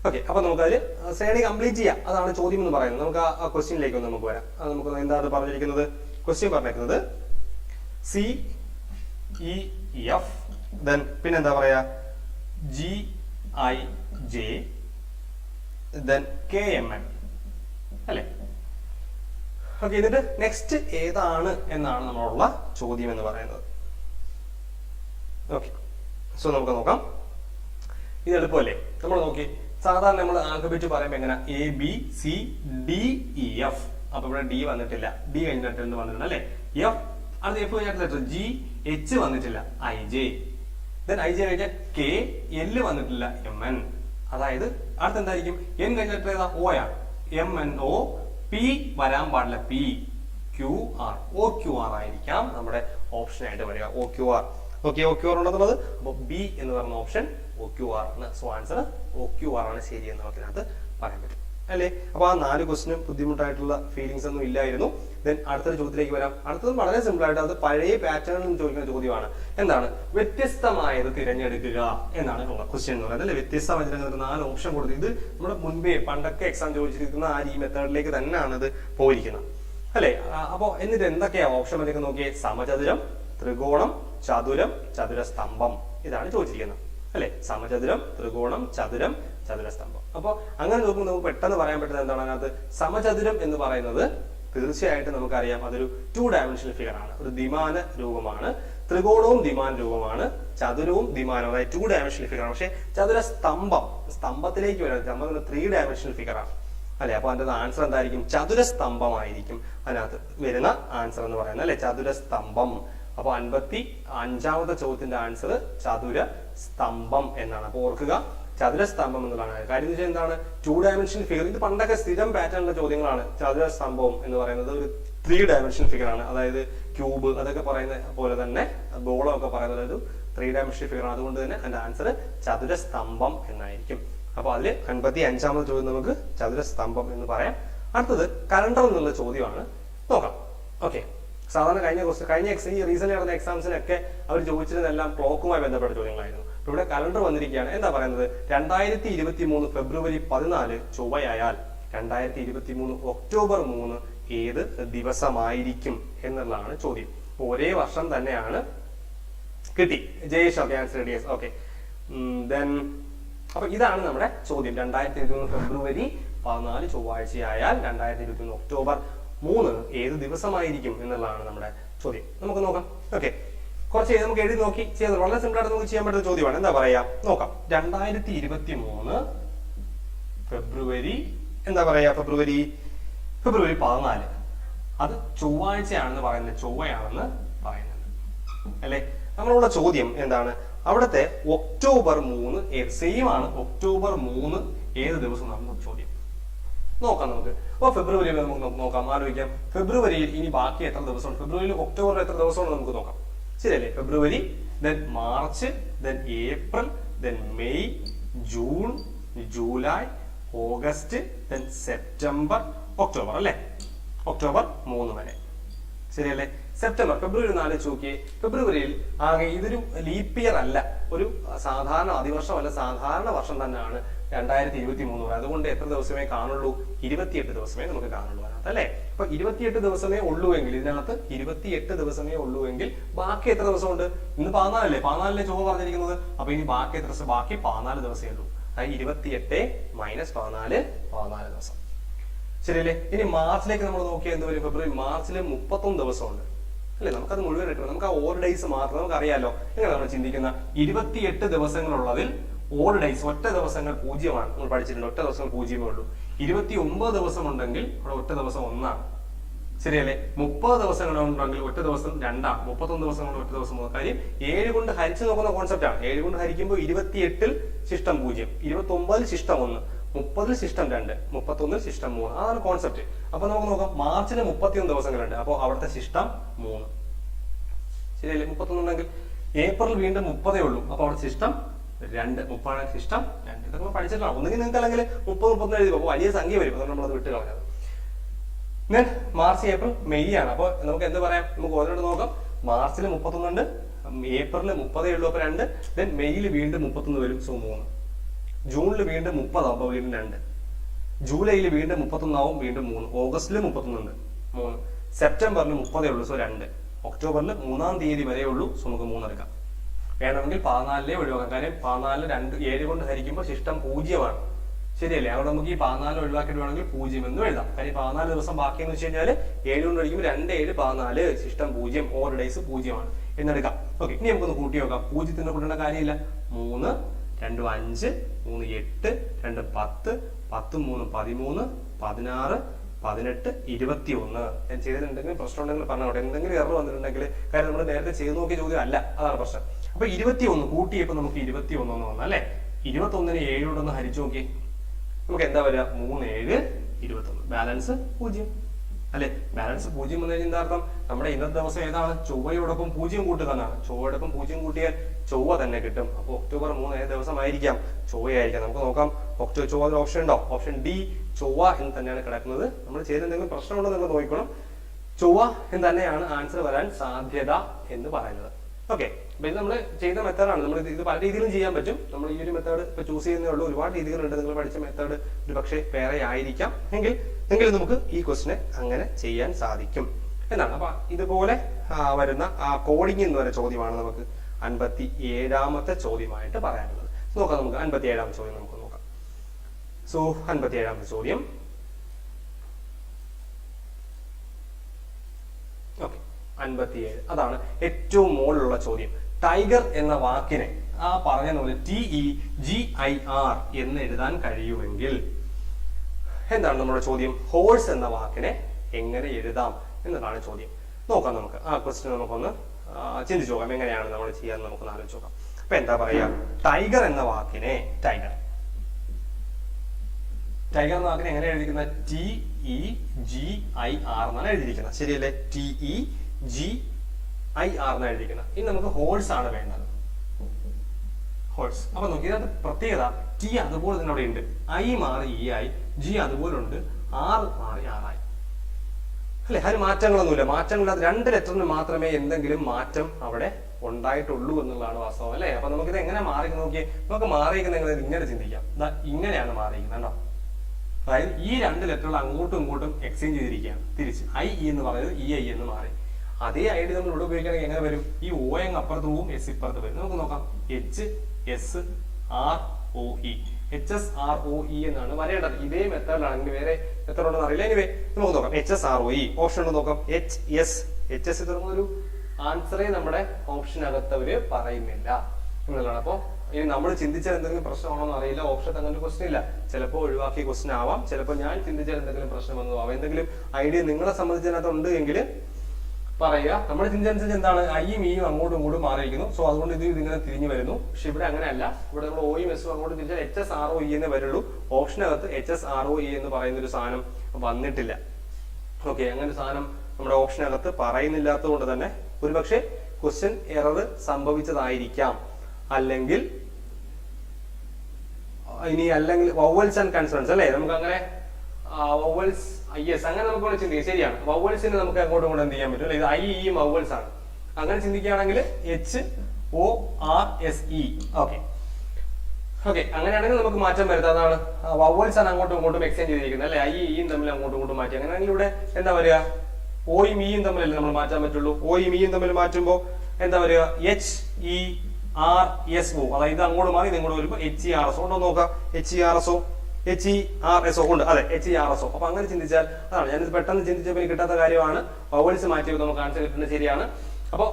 ഓക്കെ അപ്പൊ നമുക്ക് അതിൽ ശ്രേണി കംപ്ലീറ്റ് ചെയ്യാം. അതാണ് ചോദ്യം എന്ന് പറയുന്നത്. നമുക്ക് ആ ക്വസ്റ്റ്യനിലേക്ക് ഒന്ന് നമുക്ക് വരാം. നമുക്ക് എന്താണ് പറഞ്ഞിരിക്കുന്നത്? ക്വസ്റ്റ്യൻ പറഞ്ഞിരിക്കുന്നത് സി ഇ എഫ് ദെൻ പിന്നെന്താ പറയാ? G I J then K M N അല്ലേ? ഓക്കെ എന്നിട്ട് നെക്സ്റ്റ് ഏതാണ് എന്നാണ് നമ്മളുള്ള ചോദ്യം എന്ന് പറയുന്നത്. ഓക്കെ സോ നമുക്ക് നോക്കാം. ഇത് എളുപ്പമല്ലേ? നമ്മൾ നോക്കി. സാധാരണ നമ്മൾ ആൽഫബറ്റ് പറയുമ്പോൾ എങ്ങനെ? A B C D E F അപ്പൊ ഇവിടെ ഡി വന്നിട്ടില്ല. ഡി കഴിഞ്ഞിട്ട് എന്ന് വന്നിട്ടുണ്ട് അല്ലെ? എഫ് അടുത്ത എഫ് കഴിഞ്ഞിട്ട് ജി എച്ച് വന്നിട്ടില്ല. I J then I J കഴിഞ്ഞ കെ എൽ വന്നിട്ടില്ല. എം എൻ അതായത് അടുത്ത എന്തായിരിക്കും? എൻ കഴിഞ്ഞിട്ട് ഏതാ? ഓ ആണ്. എം എൻ ഒ പി വരാൻ പാടില്ല. P Q R O Q R ആയിരിക്കാം നമ്മുടെ ഓപ്ഷൻ ആയിട്ട് വരിക. O Q R okay O Q R ഉണ്ടെന്നുള്ളത്? അപ്പൊ ബി എന്ന് പറഞ്ഞ ഓപ്ഷൻ ഒ ക്യു ആർ ആണ് so answer O Q R ആണ് ശരി എന്ന് നമുക്കിനകത്ത് പറയാൻ പറ്റും. അല്ലേ? അപ്പൊ ആ നാല് ക്വസ്റ്റിനും ബുദ്ധിമുട്ടായിട്ടുള്ള ഫീലിങ്സ് ഒന്നും ഇല്ലായിരുന്നു. ദെൻ അടുത്ത ചോദ്യത്തിലേക്ക് വരാം. അടുത്തത് വളരെ സിമ്പിൾ ആയിട്ട് അത് പഴയ പാറ്റേണിൽ നിന്ന് ചോദിക്കുന്ന ചോദ്യമാണ്. എന്താണ്? വ്യത്യസ്തമായത് തിരഞ്ഞെടുക്കുക എന്നാണ് ക്വസ്റ്റ്യൻ എന്ന് പറയുന്നത്. അല്ലെ? വ്യത്യസ്തമായി തിരഞ്ഞെടുക്കുന്ന നാല് ഓപ്ഷൻ കൊടുത്ത് ഇത് നമ്മുടെ മുൻപേ പണ്ടൊക്കെ എക്സാം ചോദിച്ചിരിക്കുന്ന ആ ഈ മെത്തേഡിലേക്ക് തന്നെയാണ് പോയിരിക്കുന്നത്. അല്ലെ? അപ്പോ എന്നിട്ട് എന്തൊക്കെയാ ഓപ്ഷൻ വന്നിരിക്കുന്നത് നോക്കിയേ? സമചതുരം ത്രികോണം ചതുരം ചതുരസ്തംഭം ഇതാണ് ചോദിച്ചിരിക്കുന്നത്. അല്ലെ? സമചതുരം ത്രികോണം ചതുരം ചതുരസ്തംഭം. അപ്പോൾ അങ്ങനെ നോക്കുമ്പോൾ നമുക്ക് പെട്ടെന്ന് പറയാൻ പറ്റുന്നത് എന്താണ് അതിനകത്ത്? സമചതുരം എന്ന് പറയുന്നത് തീർച്ചയായിട്ടും നമുക്കറിയാം. അതൊരു ടു ഡയമെൻഷണൽ ഫിഗർ ആണ്. ഒരു ദ്വിമാന രൂപമാണ്. ത്രികോണവും ദ്വിമാന രൂപമാണ്. ചതുരവും ദ്വിമാനവും അതായത് ടു ഡയമെൻഷണൽ ഫിഗർ ആണ്. പക്ഷേ ചതുര സ്തംഭം സ്തംഭത്തിലേക്ക് വരുന്നത് സ്തംഭം ത്രീ ഡയമെൻഷണൽ ഫിഗർ ആണ്. അല്ലെ? അപ്പൊ അതിന്റെ ആൻസർ എന്തായിരിക്കും? ചതുരസ്തംഭമായിരിക്കും. അതിനകത്ത് വരുന്ന ആൻസർ എന്ന് പറയുന്നത് അല്ലെ? ചതുര സ്തംഭം അപ്പൊ അൻപത്തി അഞ്ചാമത്തെ ചോദ്യത്തിന്റെ ആൻസർ ചതുര സ്തംഭം എന്നാണ്. അപ്പൊ ഓർക്കുക ചതുര സ്തംഭം എന്നുള്ളതാണ്. കാര്യം വെച്ചാൽ എന്താണ്? ടു ഡയമെൻഷൻ ഫിഗർ ഇത് പണ്ടൊക്കെ സ്ഥിരം പാറ്റേണിലെ ചോദ്യങ്ങളാണ്. ചതുര സ്തംഭം എന്ന് പറയുന്നത് ഒരു ത്രീ ഡയമെൻഷൻ ഫിഗർ ആണ്. അതായത് ക്യൂബ് അതൊക്കെ പറയുന്ന പോലെ തന്നെ ഗോളം ഒക്കെ പറയുന്നത് ഒരു ത്രീ ഡയമെൻഷൻ ഫിഗർ ആണ്. അതുകൊണ്ട് തന്നെ അതിന്റെ ആൻസർ ചതുര സ്തംഭം എന്നായിരിക്കും. അപ്പൊ അതിൽ അൻപത്തി അഞ്ചാമത് ചോദ്യം നമുക്ക് ചതുര സ്തംഭം എന്ന് പറയാം. അടുത്തത് കലണ്ടർ എന്നുള്ള ചോദ്യമാണ്. നോക്കാം. ഓക്കെ സാധാരണ കഴിഞ്ഞ ക്വസ്റ്റ് കഴിഞ്ഞ എക്സ് ഈ റീസെന്റ് നടന്ന എക്സാംസിനൊക്കെ അവർ ചോദിച്ചിരുന്നെല്ലാം ക്ലോക്കുമായി ബന്ധപ്പെട്ട ചോദ്യങ്ങളായിരുന്നു. ഇവിടെ കലണ്ടർ വന്നിരിക്കുകയാണ്. എന്താ പറയുന്നത്? രണ്ടായിരത്തി ഇരുപത്തി മൂന്ന് ഫെബ്രുവരി പതിനാല് ചൊവ്വയായാൽ രണ്ടായിരത്തി ഇരുപത്തി മൂന്ന് ഒക്ടോബർ മൂന്ന് ഏത് ദിവസമായിരിക്കും എന്നുള്ളതാണ് ചോദ്യം. ഒരേ വർഷം തന്നെയാണ് കിട്ടി. Jayesh okay answer D is okay then അപ്പൊ ഇതാണ് നമ്മുടെ ചോദ്യം. രണ്ടായിരത്തി ഇരുപത്തി മൂന്ന് ഫെബ്രുവരി പതിനാല് ചൊവ്വാഴ്ചയായാൽ രണ്ടായിരത്തി ഇരുപത്തി മൂന്ന് ഒക്ടോബർ മൂന്ന് ഏത് ദിവസമായിരിക്കും എന്നുള്ളതാണ് നമ്മുടെ ചോദ്യം. നമുക്ക് നോക്കാം. ഓക്കെ കുറച്ച് നമുക്ക് എഴുതി നോക്കി ചെയ്ത് വളരെ സിമ്പിൾ ആയിട്ട് നമുക്ക് ചെയ്യാൻ പറ്റുന്ന ചോദ്യമാണ്. എന്താ പറയാ? നോക്കാം. രണ്ടായിരത്തി ഇരുപത്തി മൂന്ന് ഫെബ്രുവരി എന്താ പറയാ ഫെബ്രുവരി? ഫെബ്രുവരി പതിനാല്. അത് ചൊവ്വാഴ്ചയാണെന്ന് പറയുന്നത് ചൊവ്വയാണെന്ന് പറയുന്നത്. അല്ലെ? നമ്മളുള്ള ചോദ്യം എന്താണ്? അവിടുത്തെ ഒക്ടോബർ മൂന്ന് സെയിം ആണ് ഒക്ടോബർ മൂന്ന് ഏത് ദിവസം നമ്മൾ ചോദ്യം. നോക്കാം നമുക്ക് അപ്പൊ ഫെബ്രുവരി വരെ നമുക്ക് നോക്കാം. ആലോചിക്കാം. ഫെബ്രുവരിയിൽ ഇനി ബാക്കി എത്ര ദിവസമുണ്ട്? ഫെബ്രുവരിയിൽ ഒക്ടോബറിൽ എത്ര ദിവസമുണ്ട് നമുക്ക് നോക്കാം. ശരിയല്ലേ? February then March then April then May June July August then September October അല്ലേ? ഒക്ടോബർ മൂന്ന് വരെ. ശരിയല്ലേ? സെപ്റ്റംബർ ഫെബ്രുവരി നാല് നോക്കിയേ. ഫെബ്രുവരിയിൽ ആകെ ഇതൊരു ലീപ്പിയർ അല്ല. ഒരു സാധാരണ അതിവർഷമല്ല സാധാരണ വർഷം തന്നെയാണ്. രണ്ടായിരത്തി ഇരുപത്തി മൂന്ന് അതുകൊണ്ട് എത്ര ദിവസമേ കാണുള്ളൂ? ഇരുപത്തിയെട്ട് ദിവസമേ നമുക്ക് കാണുള്ളൂ അതിനകത്ത് അല്ലേ? അപ്പൊ ഇരുപത്തിയെട്ട് ദിവസമേ ഉള്ളൂ എങ്കിൽ ഇതിനകത്ത് ഇരുപത്തിയെട്ട് ദിവസമേ ഉള്ളൂ എങ്കിൽ ബാക്കി എത്ര ദിവസമുണ്ട്? ഇന്ന് പതിനാലല്ലേ? പതിനാലിലെ ചൊവ്വ പറഞ്ഞിരിക്കുന്നത്? അപ്പൊ ഇനി ബാക്കി എത്ര ദിവസം? ബാക്കി പതിനാല് ദിവസമേ ഉള്ളൂ. അതായത് ഇരുപത്തിയെട്ട് മൈനസ് പതിനാല് പതിനാല് ദിവസം. ശരിയല്ലേ? ഇനി മാർച്ചിലേക്ക് നമ്മൾ നോക്കിയാൽ എന്ത് വരും ഫെബ്രുവരി? മാർച്ചിൽ മുപ്പത്തൊന്ന് ദിവസമുണ്ട്. അല്ലേ? നമുക്കത് മുഴുവൻ എടുക്കണം നമുക്ക് ആ ഓർ ഡേയ്സ് മാത്രം നമുക്ക് അറിയാലോ എങ്ങനെ നമ്മൾ ചിന്തിക്കുന്ന? ഇരുപത്തിയെട്ട് ദിവസങ്ങളുള്ളതിൽ ഓർ ഡേയ്സ് ഒറ്റ ദിവസങ്ങൾ പൂജ്യമാണ്. നമ്മൾ പഠിച്ചിട്ടുണ്ട് ഒറ്റ ദിവസങ്ങൾ പൂജ്യമേ ഉള്ളൂ. ഇരുപത്തി ഒമ്പത് ദിവസം ഉണ്ടെങ്കിൽ അവിടെ ഒറ്റ ദിവസം ഒന്നാണ്. ശരിയല്ലേ? മുപ്പത് ദിവസങ്ങൾ ഉണ്ടെങ്കിൽ ഒറ്റ ദിവസം രണ്ടാണ്. മുപ്പത്തൊന്ന് ദിവസം കൊണ്ട് ഒറ്റ ദിവസം മൂന്ന് കാര്യം ഏഴ് കൊണ്ട് ഹരിച്ചു നോക്കുന്ന കോൺസെപ്റ്റാണ് ഏഴ് കൊണ്ട് ഹരിക്കുമ്പോൾ ഇരുപത്തിയെട്ടിൽ ശിഷ്ടം പൂജ്യം. ഇരുപത്തി ഒമ്പതിൽ ശിഷ്ടം ഒന്ന്. മുപ്പതിൽ ശിഷ്ടം രണ്ട്. മുപ്പത്തൊന്നിൽ ശിഷ്ടം മൂന്ന്. അതാണ് കോൺസെപ്റ്റ് അപ്പൊ നമുക്ക് നോക്കാം. മാർച്ചിന് മുപ്പത്തിയൊന്ന് ദിവസങ്ങളുണ്ട്. അപ്പോൾ അവിടുത്തെ ശിഷ്ടം മൂന്ന്. ശരിയല്ലേ? മുപ്പത്തൊന്നുണ്ടെങ്കിൽ ഏപ്രിൽ വീണ്ടും മുപ്പതേ ഉള്ളൂ. അപ്പൊ അവിടെ ശിഷ്ടം രണ്ട് മുപ്പാണ് ഇഷ്ടം. രണ്ട് ഇതൊക്കെ നമ്മൾ പഠിച്ചിട്ടാണ് ഒന്നുകിൽ നിങ്ങൾക്ക് അല്ലെങ്കിൽ മുപ്പത് മുപ്പത്തൊന്ന് എഴുതി അപ്പോൾ വലിയ സംഖ്യ വരും. അതുകൊണ്ട് നമ്മളത് വിട്ട് കളഞ്ഞത്. ദെൻ മാർച്ച് ഏപ്രിൽ മെയ് ആണ്. അപ്പോൾ നമുക്ക് എന്ത് പറയാം? നമുക്ക് ഓരോട് നോക്കാം. മാർച്ചിൽ മുപ്പത്തൊന്നുണ്ട് ഏപ്രിൽ മുപ്പതേ ഉള്ളൂ. അപ്പോൾ രണ്ട്. ദെൻ മെയ്യിൽ വീണ്ടും മുപ്പത്തൊന്ന് വരും. സോ മൂന്ന്. ജൂണിൽ വീണ്ടും മുപ്പതാവും അപ്പോൾ വീണ്ടും രണ്ട്. ജൂലൈയിൽ വീണ്ടും മുപ്പത്തൊന്നാവും വീണ്ടും മൂന്ന്. ഓഗസ്റ്റിൽ മുപ്പത്തൊന്നുണ്ട് മൂന്ന്. സെപ്റ്റംബറിൽ മുപ്പതേ ഉള്ളൂ. സോ രണ്ട്. ഒക്ടോബറിൽ മൂന്നാം തീയതി വരെ ഉള്ളൂ. സോ നമുക്ക് മൂന്നെടുക്കാം വേണമെങ്കിൽ പതിനാലിലെ ഒഴിവാക്കാം. കാര്യം പതിനാലിൽ രണ്ട് ഏഴ് കൊണ്ട് ഹരിക്കുമ്പോൾ ശിഷ്ടം പൂജ്യമാണ്. ശരിയല്ലേ? അവിടെ നമുക്ക് ഈ പതിനാല് ഒഴിവാക്കിയിട്ട് വേണമെങ്കിൽ പൂജ്യം എന്ന് എഴുതാം. കാര്യം പതിനാല് ദിവസം ബാക്കിയെന്ന് വെച്ച് കഴിഞ്ഞാൽ ഏഴ് കൊണ്ട് ഹരിക്കുമ്പോൾ രണ്ട് ഏഴ് പതിനാല് ശിഷ്ടം പൂജ്യം ഓവർ ഡേയ്സ് പൂജ്യമാണ് എന്നെടുക്കാം. ഓക്കെ ഇനി നമുക്കൊന്ന് കൂട്ടി നോക്കാം. പൂജ്യത്തിന്റെ കൂട്ടേണ്ട കാര്യമില്ല. മൂന്ന് രണ്ട് അഞ്ച് മൂന്ന് എട്ട് രണ്ട് പത്ത് പത്ത് മൂന്ന് പതിമൂന്ന് പതിനാറ് പതിനെട്ട് ഇരുപത്തി ഒന്ന് ഞാൻ ചെയ്തിട്ടുണ്ടെങ്കിൽ പ്രശ്നം ഉണ്ടെങ്കിൽ പറഞ്ഞോട്ടെ. എന്തെങ്കിലും എറർ വന്നിട്ടുണ്ടെങ്കിൽ കാര്യം നമ്മൾ നേരത്തെ ചെയ്ത് നോക്കിയ ചോദ്യം അല്ല അതാണ് പ്രശ്നം. അപ്പൊ ഇരുപത്തി ഒന്ന് കൂട്ടിയപ്പോ നമുക്ക് ഇരുപത്തി ഒന്ന് എന്ന് വന്നു അല്ലെ? ഇരുപത്തി ഒന്നിന് ഏഴോടൊന്ന് ഹരിച്ചു നോക്കി നമുക്ക് എന്താ വരിക? മൂന്ന് ഏഴ് ഇരുപത്തി ഒന്ന് ബാലൻസ് പൂജ്യം അല്ലെ? ബാലൻസ് പൂജ്യം എന്ന് കഴിഞ്ഞാൽ എന്താ അർത്ഥം നമ്മുടെ ഇന്നത്തെ ദിവസം ഏതാണ്? ചൊവ്വയോടൊപ്പം പൂജ്യം കൂട്ടുക എന്നാണ്. ചൊവ്വയോടൊപ്പം പൂജ്യം കൂട്ടിയാൽ ചൊവ്വ തന്നെ കിട്ടും. അപ്പൊ ഒക്ടോബർ മൂന്ന് ഏത് ദിവസമായിരിക്കാം? ചൊവ്വയായിരിക്കാം. നമുക്ക് നോക്കാം. ഒക്ടോബർ ചൊവ്വ ഓപ്ഷൻ ഉണ്ടോ? ഓപ്ഷൻ ഡി ചൊവ്വ എന്ന് തന്നെയാണ് കിടക്കുന്നത്. നമ്മൾ ചെയ്ത എന്തെങ്കിലും പ്രശ്നമുണ്ടോ നിങ്ങൾ നോക്കിക്കണം. ചൊവ്വ എന്ന് തന്നെയാണ് ആൻസർ വരാൻ സാധ്യത എന്ന് പറയുന്നത്. ഓക്കെ അപ്പൊ ഇത് നമ്മൾ ചെയ്ത മെത്തേഡാണ് നമ്മൾ ഇത് പല രീതിയിലും ചെയ്യാൻ പറ്റും. നമ്മൾ ഈ ഒരു മെത്തേഡ് ഇപ്പൊ ചൂസ് ചെയ്യുന്നേ ഉള്ളൂ. ഒരുപാട് രീതികളുണ്ട്. നിങ്ങൾ പഠിച്ച മെത്തേഡ് ഒരു പക്ഷേ വേറെ ആയിരിക്കാം. എങ്കിൽ എങ്കിൽ നമുക്ക് ഈ ക്വസ്റ്റിനെ അങ്ങനെ ചെയ്യാൻ സാധിക്കും. എന്നാണ് അപ്പൊ ഇതുപോലെ വരുന്ന കോഡിംഗ് എന്ന് പറയുന്ന ചോദ്യമാണ് നമുക്ക് അൻപത്തി ഏഴാമത്തെ ചോദ്യമായിട്ട് പറയാനുള്ളത്. നോക്കാം നമുക്ക്. അൻപത്തി ഏഴാമത്തെ ചോദ്യം നമുക്ക് നോക്കാം. സോ അൻപത്തി ഏഴാമത്തെ ചോദ്യം അൻപത്തിയേഴ്. അതാണ് ഏറ്റവും മുകളിലുള്ള ചോദ്യം. ടൈഗർ എന്ന വാക്കിനെ ആ പറഞ്ഞ T E G I R എന്ന് എഴുതാൻ കഴിയുമെങ്കിൽ എന്താണ് നമ്മുടെ ചോദ്യം? ഹോഴ്സ് എന്ന വാക്കിനെ എങ്ങനെ എഴുതാം എന്നതാണ് ചോദ്യം. നോക്കാം നമുക്ക്. ആ ക്വസ്റ്റ്യൻ നമുക്കൊന്ന് ചിന്തിച്ചു നോക്കാം എങ്ങനെയാണ് നമ്മൾ ചെയ്യാൻ നമുക്കൊന്ന് ആലോചിച്ച് നോക്കാം. അപ്പൊ എന്താ പറയാ? ടൈഗർ എന്ന വാക്കിനെ ടൈഗർ. ടൈഗർ എന്ന വാക്കിനെ എങ്ങനെ എഴുതിയിരിക്കുന്നത്? T E G I R എന്നാണ് എഴുതിയിരിക്കുന്നത്. ശരിയല്ലേ? T E G I R എന്ന് എഴുതിക്കുന്നത് ഇനി നമുക്ക് ഹോൾസ് ആണ് വേണ്ടത്. ഹോൾസ് അപ്പൊ നോക്കി ഇതിനകത്ത് പ്രത്യേകത ടി അതുപോലെ തന്നെ അവിടെ ഉണ്ട് ഐ മാറി ഇ ആയി ജി അതുപോലെ ഉണ്ട് ആർ മാറി ആറായി അല്ലെ? അതിന് മാറ്റങ്ങളൊന്നുമില്ല. മാറ്റങ്ങളില്ലാത്ത രണ്ട് ലെറ്ററിന് മാത്രമേ എന്തെങ്കിലും മാറ്റം അവിടെ ഉണ്ടായിട്ടുള്ളൂ എന്നുള്ളതാണ് വാസ്തവം അല്ലെ? അപ്പൊ നമുക്കിത് എങ്ങനെ മാറി നോക്കി നമുക്ക് മാറിയിരിക്കുന്ന എങ്ങനെ? ഇങ്ങനെ ചിന്തിക്കാം. ഇങ്ങനെയാണ് മാറിയിരിക്കുന്നത് കേട്ടോ അതായത് ഈ രണ്ട് ലെറ്ററുകൾ അങ്ങോട്ടും ഇങ്ങോട്ടും എക്സ്ചേഞ്ച് ചെയ്തിരിക്കുകയാണ്. തിരിച്ച്. ഐ ഇ എന്ന് പറയുന്നത് ഇ ഐ എന്ന് മാറി. അതേ ഐ ഡി നമ്മൾ ഇവിടെ ഉപയോഗിക്കണമെങ്കിൽ എങ്ങനെ വരും? ഈ ഒ എങ് അപ്പുറത്ത് പോവും എസ് ഇപ്പുറത്ത് വരും നമുക്ക് നോക്കാം. H S R O E H S R O E എന്നാണ് വരേണ്ടത് ഇതേ മെത്തേഡിലാണ് ഇനി വേറെ മെത്തേഡ് ഉണ്ടെന്ന് അറിയില്ല. എനിവേ നമുക്ക് നോക്കാം. H S R O E option ഉണ്ട് നോക്കാം. എച്ച് എസ് എച്ച് എസ് തുടങ്ങുന്ന ഒരു ആൻസറേ നമ്മുടെ ഓപ്ഷനകത്ത് അവർ പറയുന്നില്ല എന്നുള്ളതാണ്. അപ്പൊ ഇനി നമ്മൾ ചിന്തിച്ചാൽ എന്തെങ്കിലും പ്രശ്നമാണോ എന്ന് അറിയില്ല. ഓപ്ഷൻ അങ്ങനെ ക്വസ്റ്റ്യൻ ഇല്ല. ചിലപ്പോൾ ഒഴിവാക്കിയ ക്വസ്റ്റ്യൻ ആവാം. ചിലപ്പോൾ ഞാൻ ചിന്തിച്ചാൽ എന്തെങ്കിലും പ്രശ്നം വന്നു ആവാം എന്തെങ്കിലും ഐഡിയ നിങ്ങളെ സംബന്ധിച്ചതിനകത്ത് ഉണ്ട് എങ്കിൽ പറയുക. നമ്മുടെ ചിന്ത അനുസരിച്ച് എന്താണ്? ഐയും ഇയും അങ്ങോട്ടും ഇങ്ങോട്ടും മാറിയിരിക്കുന്നു. സോ അതുകൊണ്ട് ഇത് ഇതിങ്ങനെ തിരിഞ്ഞു വരുന്നു. പക്ഷെ ഇവിടെ അങ്ങനെയല്ല. ഇവിടെ നമ്മൾ ഓയും എസും അങ്ങോട്ട് തിരിച്ചാൽ H S R O E എന്നേ വരുള്ളൂ. ഓപ്ഷനകത്ത് H S R O E എന്ന് പറയുന്ന ഒരു സാധനം വന്നിട്ടില്ല. ഓക്കെ അങ്ങനെ ഒരു സാധനം നമ്മുടെ ഓപ്ഷനകത്ത് പറയുന്നില്ലാത്തത് കൊണ്ട് തന്നെ ഒരുപക്ഷെ ക്വസ്റ്റ്യൻ എറർ സംഭവിച്ചതായിരിക്കാം. അല്ലെങ്കിൽ ഇനി അല്ലെങ്കിൽ വവൽസ് ആൻഡ് കൺസേൺസ് അല്ലേ? നമുക്ക് അങ്ങനെ വവൽസ് യെസ് അങ്ങനെ നമുക്ക് ചിന്തിക്കാം. ശരിയാണ്. വവൽസിന് നമുക്ക് അങ്ങോട്ടും ഇങ്ങോട്ടും എന്ത് ചെയ്യാൻ പറ്റും? ഇത് ഐ ഇ വവൽസ് ആണ്. അങ്ങനെ ചിന്തിക്കുകയാണെങ്കിൽ H O R S E okay okay അങ്ങനെയാണെങ്കിൽ നമുക്ക് മാറ്റം വരുത്താം. അതാണ്. വവൽസ് ആണ് അങ്ങോട്ടും ഇങ്ങോട്ടും എക്സ്ചേഞ്ച് ചെയ്തിരിക്കുന്നത്. അല്ലെ? ഐ ഇയും തമ്മിൽ അങ്ങോട്ടും ഇങ്ങോട്ടും മാറ്റി. അങ്ങനെയാണെങ്കിൽ ഇവിടെ എന്താ വരിക? ഓയും ഇയും തമ്മിലല്ലേ നമ്മൾ മാറ്റാൻ പറ്റുള്ളൂ. ഓയും ഇയും തമ്മിൽ മാറ്റുമ്പോൾ എന്താ വരിക? H E R S O അതായത് അങ്ങോട്ട് മാറി ഇങ്ങോട്ട് വരുമ്പോൾ എച്ച് ഇ ആർ എസ് ഉണ്ടോ നോക്കാം. H E R S O H E R S O ഉണ്ട്. അതെ H E R S O അപ്പൊ അങ്ങനെ ചിന്തിച്ചാൽ അതാണ്. ഞാനിത് പെട്ടെന്ന് ചിന്തിച്ചപ്പോൾ എനിക്ക് കിട്ടാത്ത കാര്യമാണ്. വവൽസ് മാറ്റി നമുക്ക് ആൻസർ കിട്ടുന്നത് ശരിയാണ്. അപ്പോൾ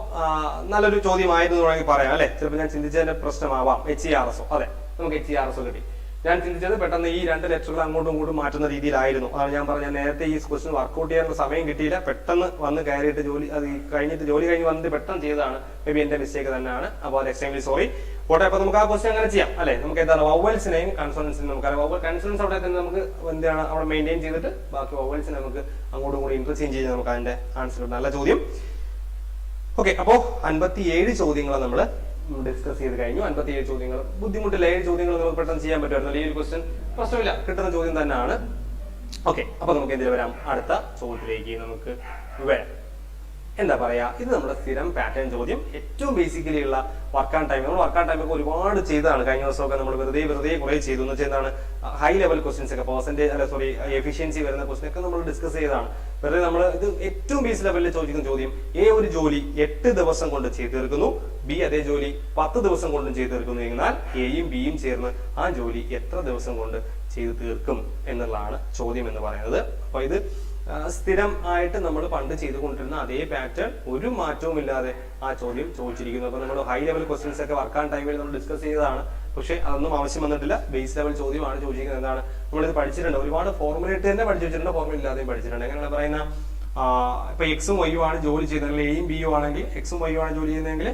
നല്ലൊരു ചോദ്യമായിരുന്നു വേണമെങ്കിൽ പറയാം അല്ലെ? ചിലപ്പോൾ ഞാൻ ചിന്തിച്ചതിന്റെ പ്രശ്നമാവാം. H E R S O അതെ നമുക്ക് H E R S O കിട്ടി. ഞാൻ ചിന്തിച്ചത് പെട്ടെന്ന് ഈ രണ്ട് ലെറ്ററുകൾ അങ്ങോട്ടും ഇങ്ങോട്ടും മാറ്റുന്ന രീതിയിലായിരുന്നു. അതാണ് ഞാൻ പറഞ്ഞ നേരത്തെ ഈ ക്വസ്റ്റ്യൻ വർക്കൗട്ട് ചെയ്യാനുള്ള സമയം കിട്ടിയില്ല. പെട്ടെന്ന് വന്ന് കയറിയിട്ട് ജോലി അത് കഴിഞ്ഞിട്ട് ജോലി കഴിഞ്ഞ് വന്നിട്ട് പെട്ടെന്ന് ചെയ്തതാണ്. മേ ബി എന്റെ മിസ്റ്റേക്ക് തന്നെയാണ്. അപ്പോൾ അത് എക്സ്ട്രീംലി സോറി പോട്ടെ അപ്പൊ നമുക്ക് ആ ക്വസ്റ്റ്യൻ അങ്ങനെ ചെയ്യാം. അല്ലെ? നമുക്ക് എന്താണ് വവൽസിനെയും കൺസോണൻസിനെയും നമുക്ക് വവൽ കൺസോണൻസ് അവിടെ തന്നെ നമുക്ക് എന്താണ് അവിടെ മെയിന്റെയിൻ ചെയ്തിട്ട് ബാക്കി വവൽസിനെ നമുക്ക് അങ്ങോട്ടും കൂടി ഇന്റർചേഞ്ച് ചെയ്ത് നമുക്ക് അതിന്റെ ആൻസർ നല്ല ചോദ്യം. ഓക്കെ അപ്പോ അൻപത്തിയേഴ് ചോദ്യങ്ങൾ നമ്മൾ ഡിസ്കസ് ചെയ്ത് കഴിഞ്ഞു. അൻപത്തിയേഴ് ചോദ്യങ്ങൾ ബുദ്ധിമുട്ടില്ല. ഏഴ് ചോദ്യങ്ങൾ നമുക്ക് പെട്ടെന്ന് ചെയ്യാൻ പറ്റുമായിരുന്നു ഈ ഒരു ക്വസ്റ്റ്യൻ പ്രശ്നമില്ല. കിട്ടുന്ന ചോദ്യം തന്നെയാണ് ഓക്കെ അപ്പൊ നമുക്ക് എന്തിനു വരാം? അടുത്ത ചോദ്യത്തിലേക്ക് നമുക്ക് വരാം. എന്താ പറയാ ഇത് നമ്മുടെ സ്ഥിരം പാറ്റേൺ ചോദ്യം. ഏറ്റവും ബേസിക്കലി ഉള്ള വർക്ക് ആൻ ടൈം നമ്മൾ വർക്ക് ആൻ ടൈം ഒക്കെ ഒരുപാട് ചെയ്തതാണ്. കഴിഞ്ഞ ദിവസമൊക്കെ നമ്മൾ വെറുതെ വെറുതെ കുറെ ചെയ്തു. എന്ന് വെച്ചാൽ എന്താണ് ഹൈ ലെവൽ ക്വസ്റ്റ്യൻസ് ഒക്കെ പെർസെന്റേജ് അല്ല സോറി എഫിഷ്യൻസി വരുന്ന ക്വസ്റ്റ്യൻ ഒക്കെ നമ്മൾ ഡിസ്കസ് ചെയ്തതാണ്. വെറുതെ നമ്മൾ ഇത് ഏറ്റവും ബേസ് ലെവലിൽ ചോദിക്കുന്ന ചോദ്യം എ ഒരു ജോലി എട്ട് ദിവസം കൊണ്ട് ചെയ്തു തീർക്കുന്നു. ബി അതേ ജോലി പത്ത് ദിവസം കൊണ്ടും ചെയ്തു തീർക്കുന്നു. എന്നാൽ എയും ബിയും ചേർന്ന് ആ ജോലി എത്ര ദിവസം കൊണ്ട് ചെയ്തു തീർക്കും എന്നുള്ളതാണ് ചോദ്യം എന്ന് പറയുന്നത്. അപ്പൊ ഇത് സ്ഥിരം ആയിട്ട് നമ്മൾ പണ്ട് ചെയ്തുകൊണ്ടിരുന്ന അതേ പാറ്റേൺ ഒരു മാറ്റവും ഇല്ലാതെ ആ ചോദ്യം ചോദിച്ചിരിക്കുന്നു. അപ്പൊ നമ്മൾ ഹൈ ലെവൽ ക്വസ്റ്റ്യൻസ് ഒക്കെ വർക്ക് ആൻഡ് ടൈമിൽ നമ്മൾ ഡിസ്കസ് ചെയ്തതാണ്. പക്ഷേ അതൊന്നും ആവശ്യം വന്നിട്ടില്ല. ബേസ് ലെവൽ ചോദ്യമാണ് ചോദിക്കുന്നത് എന്താണ്? നമ്മളിത് പഠിച്ചിട്ടുണ്ട്. ഒരുപാട് ഫോർമുലേറ്റ് തന്നെ പഠിച്ചു വെച്ചിട്ടുണ്ട്. ഫോർമുല ഇല്ലാതെയും പഠിച്ചിട്ടുണ്ട്. എങ്ങനെയാണ് പറയുന്ന? ഇപ്പൊ എക്സും വൈയും ആണ് ജോലി ചെയ്യുന്നത്. എയും ബിയും ആണെങ്കിൽ എക്സും വൈയും ആണ് ജോലി ചെയ്യുന്നതെങ്കിൽ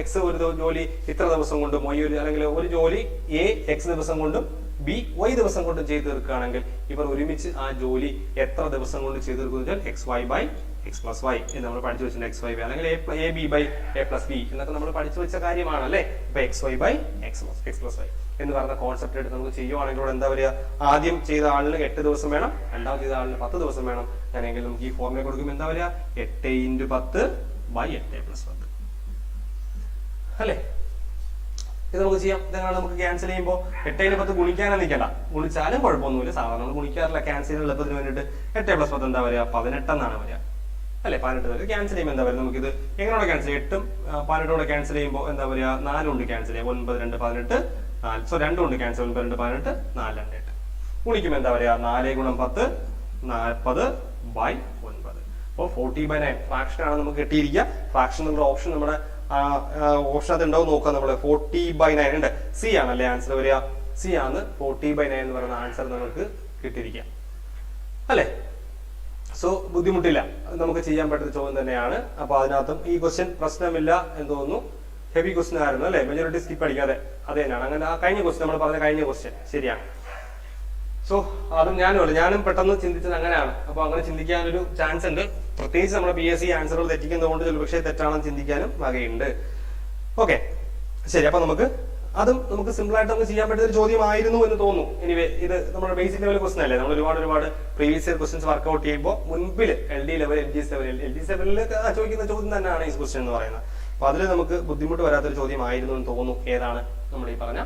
എക്സ് ഒരു ജോലി ഇത്ര ദിവസം കൊണ്ടും വൈ ഒരു അല്ലെങ്കിൽ ഒരു ജോലി എ എക്സ് ദിവസം കൊണ്ടും ബി വൈ ദിവസം കൊണ്ട് ചെയ്തു തീർക്കുകയാണെങ്കിൽ ഇവർ ഒരുമിച്ച് ആ ജോലി എത്ര ദിവസം കൊണ്ട് ചെയ്തു തീർക്കുന്നു x y by x plus y എന്ന് നമ്മൾ പഠിച്ചു വെച്ചിട്ടുണ്ട് എക്സ് വൈ ബൈ അല്ലെങ്കിൽ A B by A plus B എന്നൊക്കെ നമ്മൾ പഠിച്ചു വെച്ച കാര്യമാണ് അല്ലേ? ഇപ്പൊ x y by x plus x plus y എന്ന് പറയുന്ന കോൺസെപ്റ്റ് എടുത്ത് നമുക്ക് ചെയ്യുവാണെങ്കിൽ ഇവിടെ എന്താ പറയുക ആദ്യം ചെയ്ത ആളിന് എട്ട് ദിവസം വേണം രണ്ടാമത് ചെയ്ത ആളിന് പത്ത് ദിവസം വേണം. അങ്ങനെയെങ്കിൽ നമുക്ക് ഈ ഫോർമുല കൊടുക്കുമ്പോൾ എന്താ പറയുക എട്ട് ഇന്റു പത്ത് ബൈ എട്ട് പ്ലസ് പത്ത്. അല്ലേ? ഇത് നമുക്ക് ചെയ്യാം. ഇതെങ്ങനെ നമുക്ക് ക്യാൻസൽ ചെയ്യുമ്പോൾ എട്ടേനെ പത്ത് ഗുണിക്കാനും നിൽക്കണ്ട. ഗുണിച്ചാലും കുഴപ്പമൊന്നുമില്ല. സാധാരണ നമ്മൾ ഗുണിക്കാറില്ല. ക്യാൻസൽ ചെയ്യുന്ന എളുപ്പത്തിന് വേണ്ടിയിട്ട് എട്ട് പ്ലസ് പത്ത് എന്താ വരിക? പതിനെട്ടെന്നാണ് വരിക. അല്ലെ? പതിനെട്ട് പേര് ക്യാൻസൽ ചെയ്യുമ്പോൾ എന്താ പറയുക നമുക്കിത് എങ്ങനെയാണ് ക്യാൻസൽ ചെയ്യും എട്ടും പതിനെട്ടോടെ ക്യാൻസൽ ചെയ്യുമ്പോൾ എന്താ പറയുക നാലുകൊണ്ട് ക്യാൻസൽ ചെയ്യാം ഒൻപത് രണ്ട് പതിനെട്ട് നാല്. സോ രണ്ടും കൊണ്ട് ക്യാൻസൽ ഒൻപത് രണ്ട് പതിനെട്ട് നാല് രണ്ട് എട്ട്. ഗുണിക്കുമ്പോൾ എന്താ പറയുക നാല് ഗുണം പത്ത് നാൽപ്പത് ബൈ ഒൻപത്. അപ്പോൾ ഫോർട്ടി ബൈ നയൻ ഫ്രാക്ഷൻ ആണ് നമുക്ക് കിട്ടിയിരിക്കുക. ഫ്രാക്ഷൻ എന്നുള്ള ഓപ്ഷൻ നമ്മുടെ ഓപ്ഷൻ അത് ഉണ്ടാവും നോക്കുക നമ്മൾ ഫോർട്ടി ബൈ നയൻ ഉണ്ട്. സി ആണല്ലേ ആൻസർ വരിക? സി ആണ് ഫോർട്ടി ബൈ നയൻ എന്ന് പറയുന്ന ആൻസർ നമുക്ക് കിട്ടിയിരിക്കുക. അല്ലേ? സോ ബുദ്ധിമുട്ടില്ല. നമുക്ക് ചെയ്യാൻ പറ്റുന്ന ചോദ്യം തന്നെയാണ്. അപ്പൊ അതിനകത്തും ഈ ക്വസ്റ്റ്യൻ പ്രശ്നമില്ല എന്ന് തോന്നുന്നു. ഹെവി ക്വസ്റ്റ്യൻ ആയിരുന്നു അല്ലേ? മെജോറിറ്റി സ്കിപ്പ് അടിക്കാതെ. അത് തന്നെയാണ്. അങ്ങനെ ആ കഴിഞ്ഞ ക്വസ്റ്റ്യൻ നമ്മൾ പറഞ്ഞ കഴിഞ്ഞ ക്വസ്റ്റ്യൻ ശരിയാണ്. സോ അതും ഞാനും അല്ല ഞാനും പെട്ടെന്ന് ചിന്തിച്ചത് അങ്ങനെയാണ്. അപ്പൊ അങ്ങനെ ചിന്തിക്കാനൊരു ചാൻസ് ഉണ്ട്. പ്രത്യേകിച്ച് നമ്മുടെ പി എസ് സി ആൻസറുകൾ തെറ്റിക്കുന്നതുകൊണ്ട് പക്ഷേ തെറ്റാണെന്ന് ചിന്തിക്കാനും വകയുണ്ട്. ഓക്കെ ശരി അപ്പൊ നമുക്ക് അതും നമുക്ക് സിമ്പിൾ ആയിട്ട് നമുക്ക് ചെയ്യാൻ പറ്റുന്ന ഒരു ചോദ്യമായിരുന്നു എന്ന് തോന്നുന്നു. എനിവേ ഇത് നമ്മുടെ ബേസിക് ലെവൽ ക്വസ്റ്റൻ അല്ലേ? നമ്മൾ ഒരുപാട് ഒരുപാട് പ്രീവിയസ് ഇയർ ക്വസ്റ്റൻസ് വർക്ക്ഔട്ട് ചെയ്യുമ്പോൾ മുൻപിൽ L D level L G level L G ലെവലിൽ ചോദിക്കുന്ന ചോദ്യം തന്നെയാണ് ഈ ക്വസ്റ്റൻ എന്ന് പറയുന്നത്. അപ്പൊ അതിൽ നമുക്ക് ബുദ്ധിമുട്ട് വരാത്തൊരു ചോദ്യമായിരുന്നു എന്ന് തോന്നുന്നു ഏതാണ് നമ്മൾ ഈ പറഞ്ഞ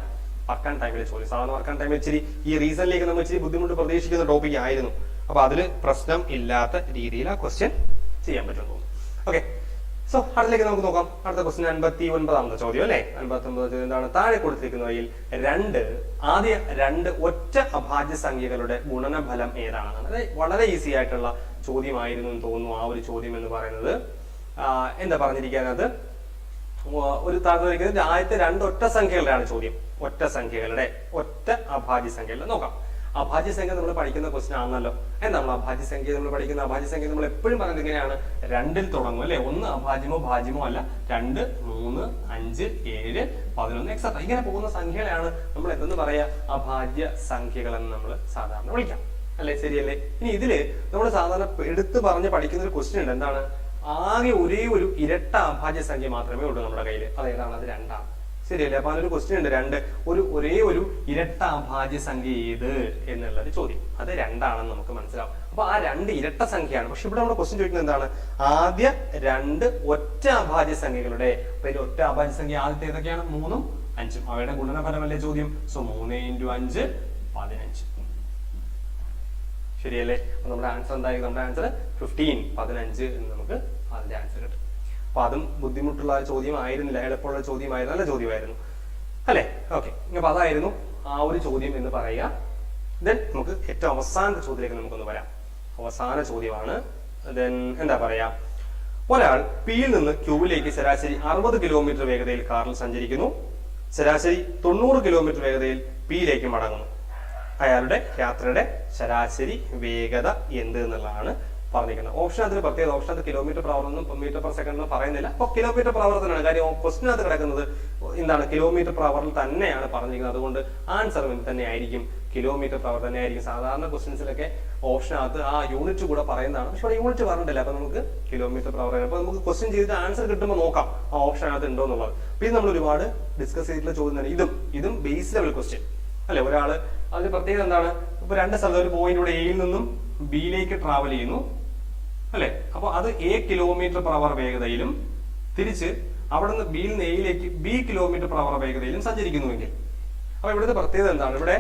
വർക്കാൻ ടൈമിലെ ചോദ്യം. സാധാരണ വർക്കാൻ ടൈമിൽ ഇച്ചിരി ഈ റീസണിലേക്ക് നമ്മൾ ഇച്ചിരി ബുദ്ധിമുട്ട് പ്രതീക്ഷിക്കുന്ന ടോപ്പിക് ആയിരുന്നു. അപ്പൊ അതിൽ പ്രശ്നം ഇല്ലാത്ത രീതിയിൽ ആ ക്വസ്റ്റ്യൻ ചെയ്യാൻ പറ്റും തോന്നുന്നു ഓക്കെ സോ അടുത്തേക്ക് നമുക്ക് നോക്കാം. അടുത്ത ക്വസ്റ്റ്യൻ അൻപത്തി ഒൻപതാമത്തെ ചോദ്യം അല്ലേ? അൻപത്തി ഒമ്പത് ചോദ്യം എന്താണ്? താഴെ കൊടുത്തിരിക്കുന്നവയിൽ രണ്ട് ആദ്യ രണ്ട് ഒറ്റ അഭാജ്യ സംഖ്യകളുടെ ഗുണനഫലം ഏതാണ് അതായത് വളരെ ഈസി ആയിട്ടുള്ള ചോദ്യമായിരുന്നു എന്ന് തോന്നുന്നു ആ ഒരു ചോദ്യം എന്ന് പറയുന്നത്. എന്താ പറഞ്ഞിരിക്കുന്നത്? ഒരു താഴ്ന്നിരിക്കുന്നത് ആദ്യത്തെ രണ്ട് ഒറ്റ സംഖ്യകളുടെയാണ് ചോദ്യം. ഒറ്റ സംഖ്യകളുടെ ഒറ്റ അഭാജ്യ സംഖ്യകളുടെ. നോക്കാം. അഭാജ്യ സംഖ്യ നമ്മൾ പഠിക്കുന്ന ക്വസ്റ്റൻ ആണല്ലോ. എന്താ നമ്മൾ അഭാജ്യ സംഖ്യ നമ്മൾ പഠിക്കുന്ന അഭാജ്യ സംഖ്യ നമ്മൾ എപ്പോഴും പറയുന്നത് എങ്ങനെയാണ്? രണ്ടിൽ തുടങ്ങും അല്ലെ? ഒന്ന് അഭാജ്യമോ ഭാജ്യമോ അല്ല. രണ്ട് മൂന്ന് അഞ്ച് ഏഴ് പതിനൊന്ന് എക്സെട്ര ഇങ്ങനെ പോകുന്ന സംഖ്യകളെയാണ് നമ്മൾ എന്തെന്ന് പറയാ? അഭാജ്യ സംഖ്യകൾ എന്ന് നമ്മൾ സാധാരണ വിളിക്കാം. അല്ലെ? ശരിയല്ലേ? ഇനി ഇതിൽ നമ്മൾ സാധാരണ എടുത്തു പറഞ്ഞ് പഠിക്കുന്ന ഒരു ക്വസ്റ്റ്യൻ ഉണ്ട്. എന്താണ്? ആകെ ഒരേ ഒരു ഇരട്ട അഭാജ്യ സംഖ്യ മാത്രമേ ഉള്ളൂ നമ്മുടെ കയ്യിൽ അത് ഏതാണ് അത് രണ്ടാണ്. ശരിയല്ലേ? അപ്പൊ അതിലൊരു ക്വസ്റ്റ്യൻ ഉണ്ട്. രണ്ട് ഒരു ഒരേ ഒരു ഇരട്ട അഭാജ്യ സംഖ്യ ഏത് എന്നുള്ളത് ചോദ്യം. അത് രണ്ടാണെന്ന് നമുക്ക് മനസ്സിലാവും. അപ്പൊ ആ രണ്ട് ഇരട്ട സംഖ്യയാണ്. പക്ഷെ ഇവിടെ നമ്മൾ ക്വസ്റ്റ്യൻ ചോദിക്കുന്നത് എന്താണ്? ആദ്യ രണ്ട് ഒറ്റ അഭാജ്യ സംഖ്യകളുടെ അപ്പൊ ഒറ്റ അഭാജ്യ സംഖ്യ ആദ്യത്തെ ഏതൊക്കെയാണ്? മൂന്നും അഞ്ചും. അവയുടെ ഗുണനഫലമല്ലേ ചോദ്യം? സോ മൂന്ന് ഇന്റു അഞ്ച് പതിനഞ്ച്. ശരിയല്ലേ? അപ്പൊ നമ്മുടെ ആൻസർ എന്തായിരിക്കും നമ്മുടെ ആൻസർ ഫിഫ്റ്റീൻ പതിനഞ്ച് എന്ന് നമുക്ക് അതിന്റെ ആൻസർ അപ്പൊ അതും ബുദ്ധിമുട്ടുള്ള ചോദ്യം ആയിരുന്നില്ല എളുപ്പമുള്ള ചോദ്യമായിരുന്നു. നല്ല ചോദ്യമായിരുന്നു. അല്ലേ? ഓക്കെ അപ്പൊ അതായിരുന്നു ആ ഒരു ചോദ്യം എന്ന് പറയുക. ദെൻ നമുക്ക് ഏറ്റവും അവസാനത്തെ ചോദ്യത്തിലേക്ക് നമുക്കൊന്ന് വരാം. അവസാന ചോദ്യമാണ്. ദെൻ എന്താ പറയാ? ഒരാൾ പിയിൽ നിന്ന് ക്യൂവിലേക്ക് ശരാശരി അറുപത് കിലോമീറ്റർ വേഗതയിൽ കാറിൽ സഞ്ചരിക്കുന്നു. ശരാശരി തൊണ്ണൂറ് കിലോമീറ്റർ വേഗതയിൽ പിയിലേക്ക് മടങ്ങുന്നു. അയാളുടെ യാത്രയുടെ ശരാശരി വേഗത എന്ത് എന്നുള്ളതാണ് പറഞ്ഞിരിക്കുന്നത്. ഓപ്ഷൻ അതിന് പ്രത്യേകത. ഓപ്ഷൻ അത് കിലോമീറ്റർ hour ഒന്നും മീറ്റർ പെർ സെക്കൻഡ് ഒന്നും പറയുന്നില്ല. അപ്പോൾ കിലോമീറ്റർ hour തന്നെയാണ്. കാര്യം അത് കിടക്കുന്നത് എന്താണ്? കിലോമീറ്റർ പ്രവറിൽ തന്നെയാണ് പറഞ്ഞിരിക്കുന്നത്. അതുകൊണ്ട് ആൻസർ തന്നെ ആയിരിക്കും കിലോമീറ്റർ per തന്നെയായിരിക്കും. തന്നെ ആയിരിക്കും സാധാരണ ക്വസ്റ്റ്യൻസിലൊക്കെ ഓപ്ഷനകത്ത് ആ യൂണിറ്റ് കൂടെ പറയുന്നതാണ്. പക്ഷെ യൂണിറ്റ് പറഞ്ഞിട്ടില്ല. അപ്പൊ നമുക്ക് കിലോമീറ്റർ ആണ്. അപ്പൊ നമുക്ക് ക്വസ്റ്റ്യൻ ചെയ്തിട്ട് ആൻസർ കിട്ടുമ്പോൾ നോക്കാം. ആ ഓപ്ഷനകത്ത് ഉണ്ടോ എന്നുള്ളത്. പിന്നെ നമ്മൾ ഒരുപാട് ഡിസ്കസ് ചെയ്തിട്ടുള്ള ചോദ്യം തന്നെ. ഇതും ഇതും ബേസ് ലെവൽ ക്വസ്റ്റ്യൻ അല്ലെ? ഒരാൾ അതിന് പ്രത്യേകത എന്താണ്? ഇപ്പൊ രണ്ട് സ്ഥലത്ത് ഒരു പോയിന്റ് ഇവിടെ എയിൽ നിന്നും ബിയിലേക്ക് ട്രാവൽ ചെയ്യുന്നു. അല്ലെ? അപ്പൊ അത് എ കിലോമീറ്റർ per hour വേഗതയിലും തിരിച്ച് അവിടെ നിന്ന് ബിയിൽ നിന്ന് എയിലേക്ക് ബി കിലോമീറ്റർ per hour വേഗതയിലും സഞ്ചരിക്കുന്നുവെങ്കിൽ. അപ്പൊ ഇവിടുത്തെ പ്രത്യേകത എന്താണ്? ഇവിടെ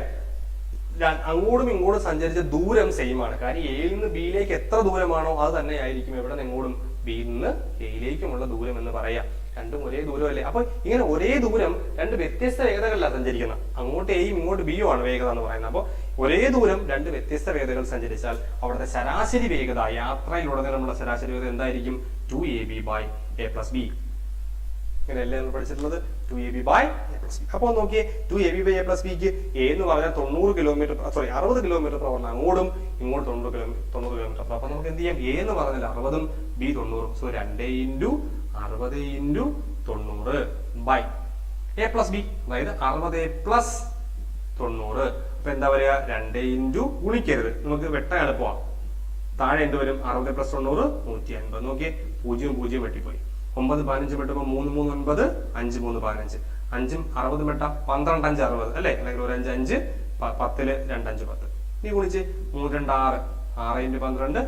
അങ്ങോട്ടും ഇങ്ങോട്ടും സഞ്ചരിച്ച ദൂരം സെയിം ആണ്. കാര്യം എയിൽ നിന്ന് ബിയിലേക്ക് എത്ര ദൂരമാണോ അത് തന്നെ ആയിരിക്കും എവിടെ നിന്ന് എങ്ങോട്ടും ബിയിൽ നിന്ന് എയിലേക്കുമുള്ള ദൂരം എന്ന് പറയാം. രണ്ടും ഒരേ ദൂരമല്ലേ? അപ്പൊ ഇങ്ങനെ ഒരേ ദൂരം രണ്ട് വ്യത്യസ്ത വേഗതകളിലാണ് സഞ്ചരിക്കുന്നത്. അങ്ങോട്ട് എയും ഇങ്ങോട്ട് ബിയും ആണ് വേഗത എന്ന് പറയുന്നത്. അപ്പോൾ ഒരേ ദൂരം രണ്ട് വ്യത്യസ്ത വേഗതകൾ സഞ്ചരിച്ചാൽ അവിടുത്തെ ശരാശരി വേഗത യാത്രയിലുടനീളമുള്ള ശരാശരി വേഗത എന്തായിരിക്കും? Two A B by A plus B ഇങ്ങനെയല്ലേ നമ്മൾ പഠിച്ചിട്ടുള്ളത്? Two A B by A plus B അപ്പോൾ നോക്കിയേ two A B by A plus ബിക്ക് എ എന്ന് പറഞ്ഞാൽ തൊണ്ണൂറ് കിലോമീറ്റർ സോറി അറുപത് കിലോമീറ്റർ പ്രവർത്തനം അങ്ങോട്ടും ഇങ്ങോട്ട് തൊണ്ണൂറ് കിലോമീറ്റർ തൊണ്ണൂറ് കിലോമീറ്റർ അപ്പൊ നമുക്ക് എന്ത് ചെയ്യാം? എ എന്ന് പറഞ്ഞാൽ അറുപതും ബി തൊണ്ണൂറും. സോ രണ്ട് ഇന്റു അറുപത് ഇന്റു തൊണ്ണൂറ് ബൈ എ പ്ലസ് ബി അതായത് അറുപത് പ്ലസ് തൊണ്ണൂറ്. അപ്പൊ എന്താ പറയുക രണ്ട് ഇന്റു ഗുണിക്കരുത്. നമുക്ക് വെട്ടാൻ എളുപ്പമാണ് താഴെ എന്ത് വരും? അറുപത് പ്ലസ് തൊണ്ണൂറ് നൂറ്റി അൻപത് നോക്കിയേ പൂജ്യം പൂജ്യം വെട്ടിപ്പോയി. ഒമ്പത് പതിനഞ്ച് വെട്ടുമ്പോൾ മൂന്ന് മൂന്ന് ഒൻപത് അഞ്ച് മൂന്ന് പതിനഞ്ച്. അഞ്ചും അറുപത് വെട്ട പന്ത്രണ്ട് അഞ്ച് അറുപത് അല്ലേ? അല്ലെങ്കിൽ ഒരു അഞ്ച് അഞ്ച് പത്തിൽ രണ്ടഞ്ച് പത്ത്. നീ ഗുണിച്ച് മൂന്ന് രണ്ട് ആറ്. ആറ് ഇന്റു പന്ത്രണ്ട്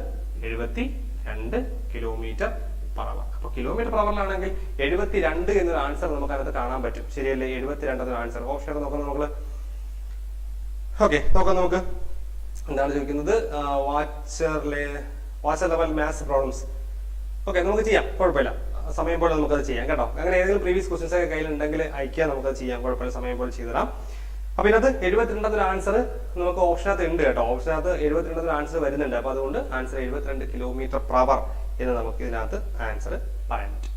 എഴുപത്തി രണ്ട് കിലോമീറ്റർ പറവർ അപ്പൊ കിലോമീറ്റർ പറവറിലാണെങ്കിൽ എഴുപത്തി രണ്ട് എന്നൊരു ആൻസർ നമുക്ക് അതിനകത്ത് കാണാൻ പറ്റും. ശരിയല്ലേ? എഴുപത്തി രണ്ട് എന്നൊരു ആൻസർ ഓപ്ഷൻ നോക്കാം നമുക്ക് ഓക്കെ നോക്കാം നമുക്ക്. എന്താണ് ചോദിക്കുന്നത്? വാച്ചറിലെ watcher level maths problems okay നമുക്ക് ചെയ്യാം. കുഴപ്പമില്ല. സമയം പോലെ നമുക്കത് ചെയ്യാം കേട്ടോ. അങ്ങനെ ഏതെങ്കിലും പ്രീവിയസ് ക്വസ്റ്റ്യൻസ് ഒക്കെ കയ്യിൽ ഉണ്ടെങ്കിൽ അയക്കുക നമുക്കത് ചെയ്യാം. കുഴപ്പമില്ല. സമയം പോലെ ചെയ്തുതരാം. അപ്പൊ ഇതിനകത്ത് എഴുപത്തിരണ്ടൊരു ആൻസർ നമുക്ക് ഓപ്ഷനകത്ത് ഉണ്ട് കേട്ടോ. ഓപ്ഷനകത്ത് എഴുപത്തിരണ്ടൊരു ആൻസർ വരുന്നുണ്ട്. അപ്പൊ അതുകൊണ്ട് ആൻസർ എഴുപത്തിരണ്ട് കിലോമീറ്റർ പ്രവർ എന്ന് നമുക്ക് ഇതിനകത്ത് ആൻസർ പറയാൻ പറ്റും.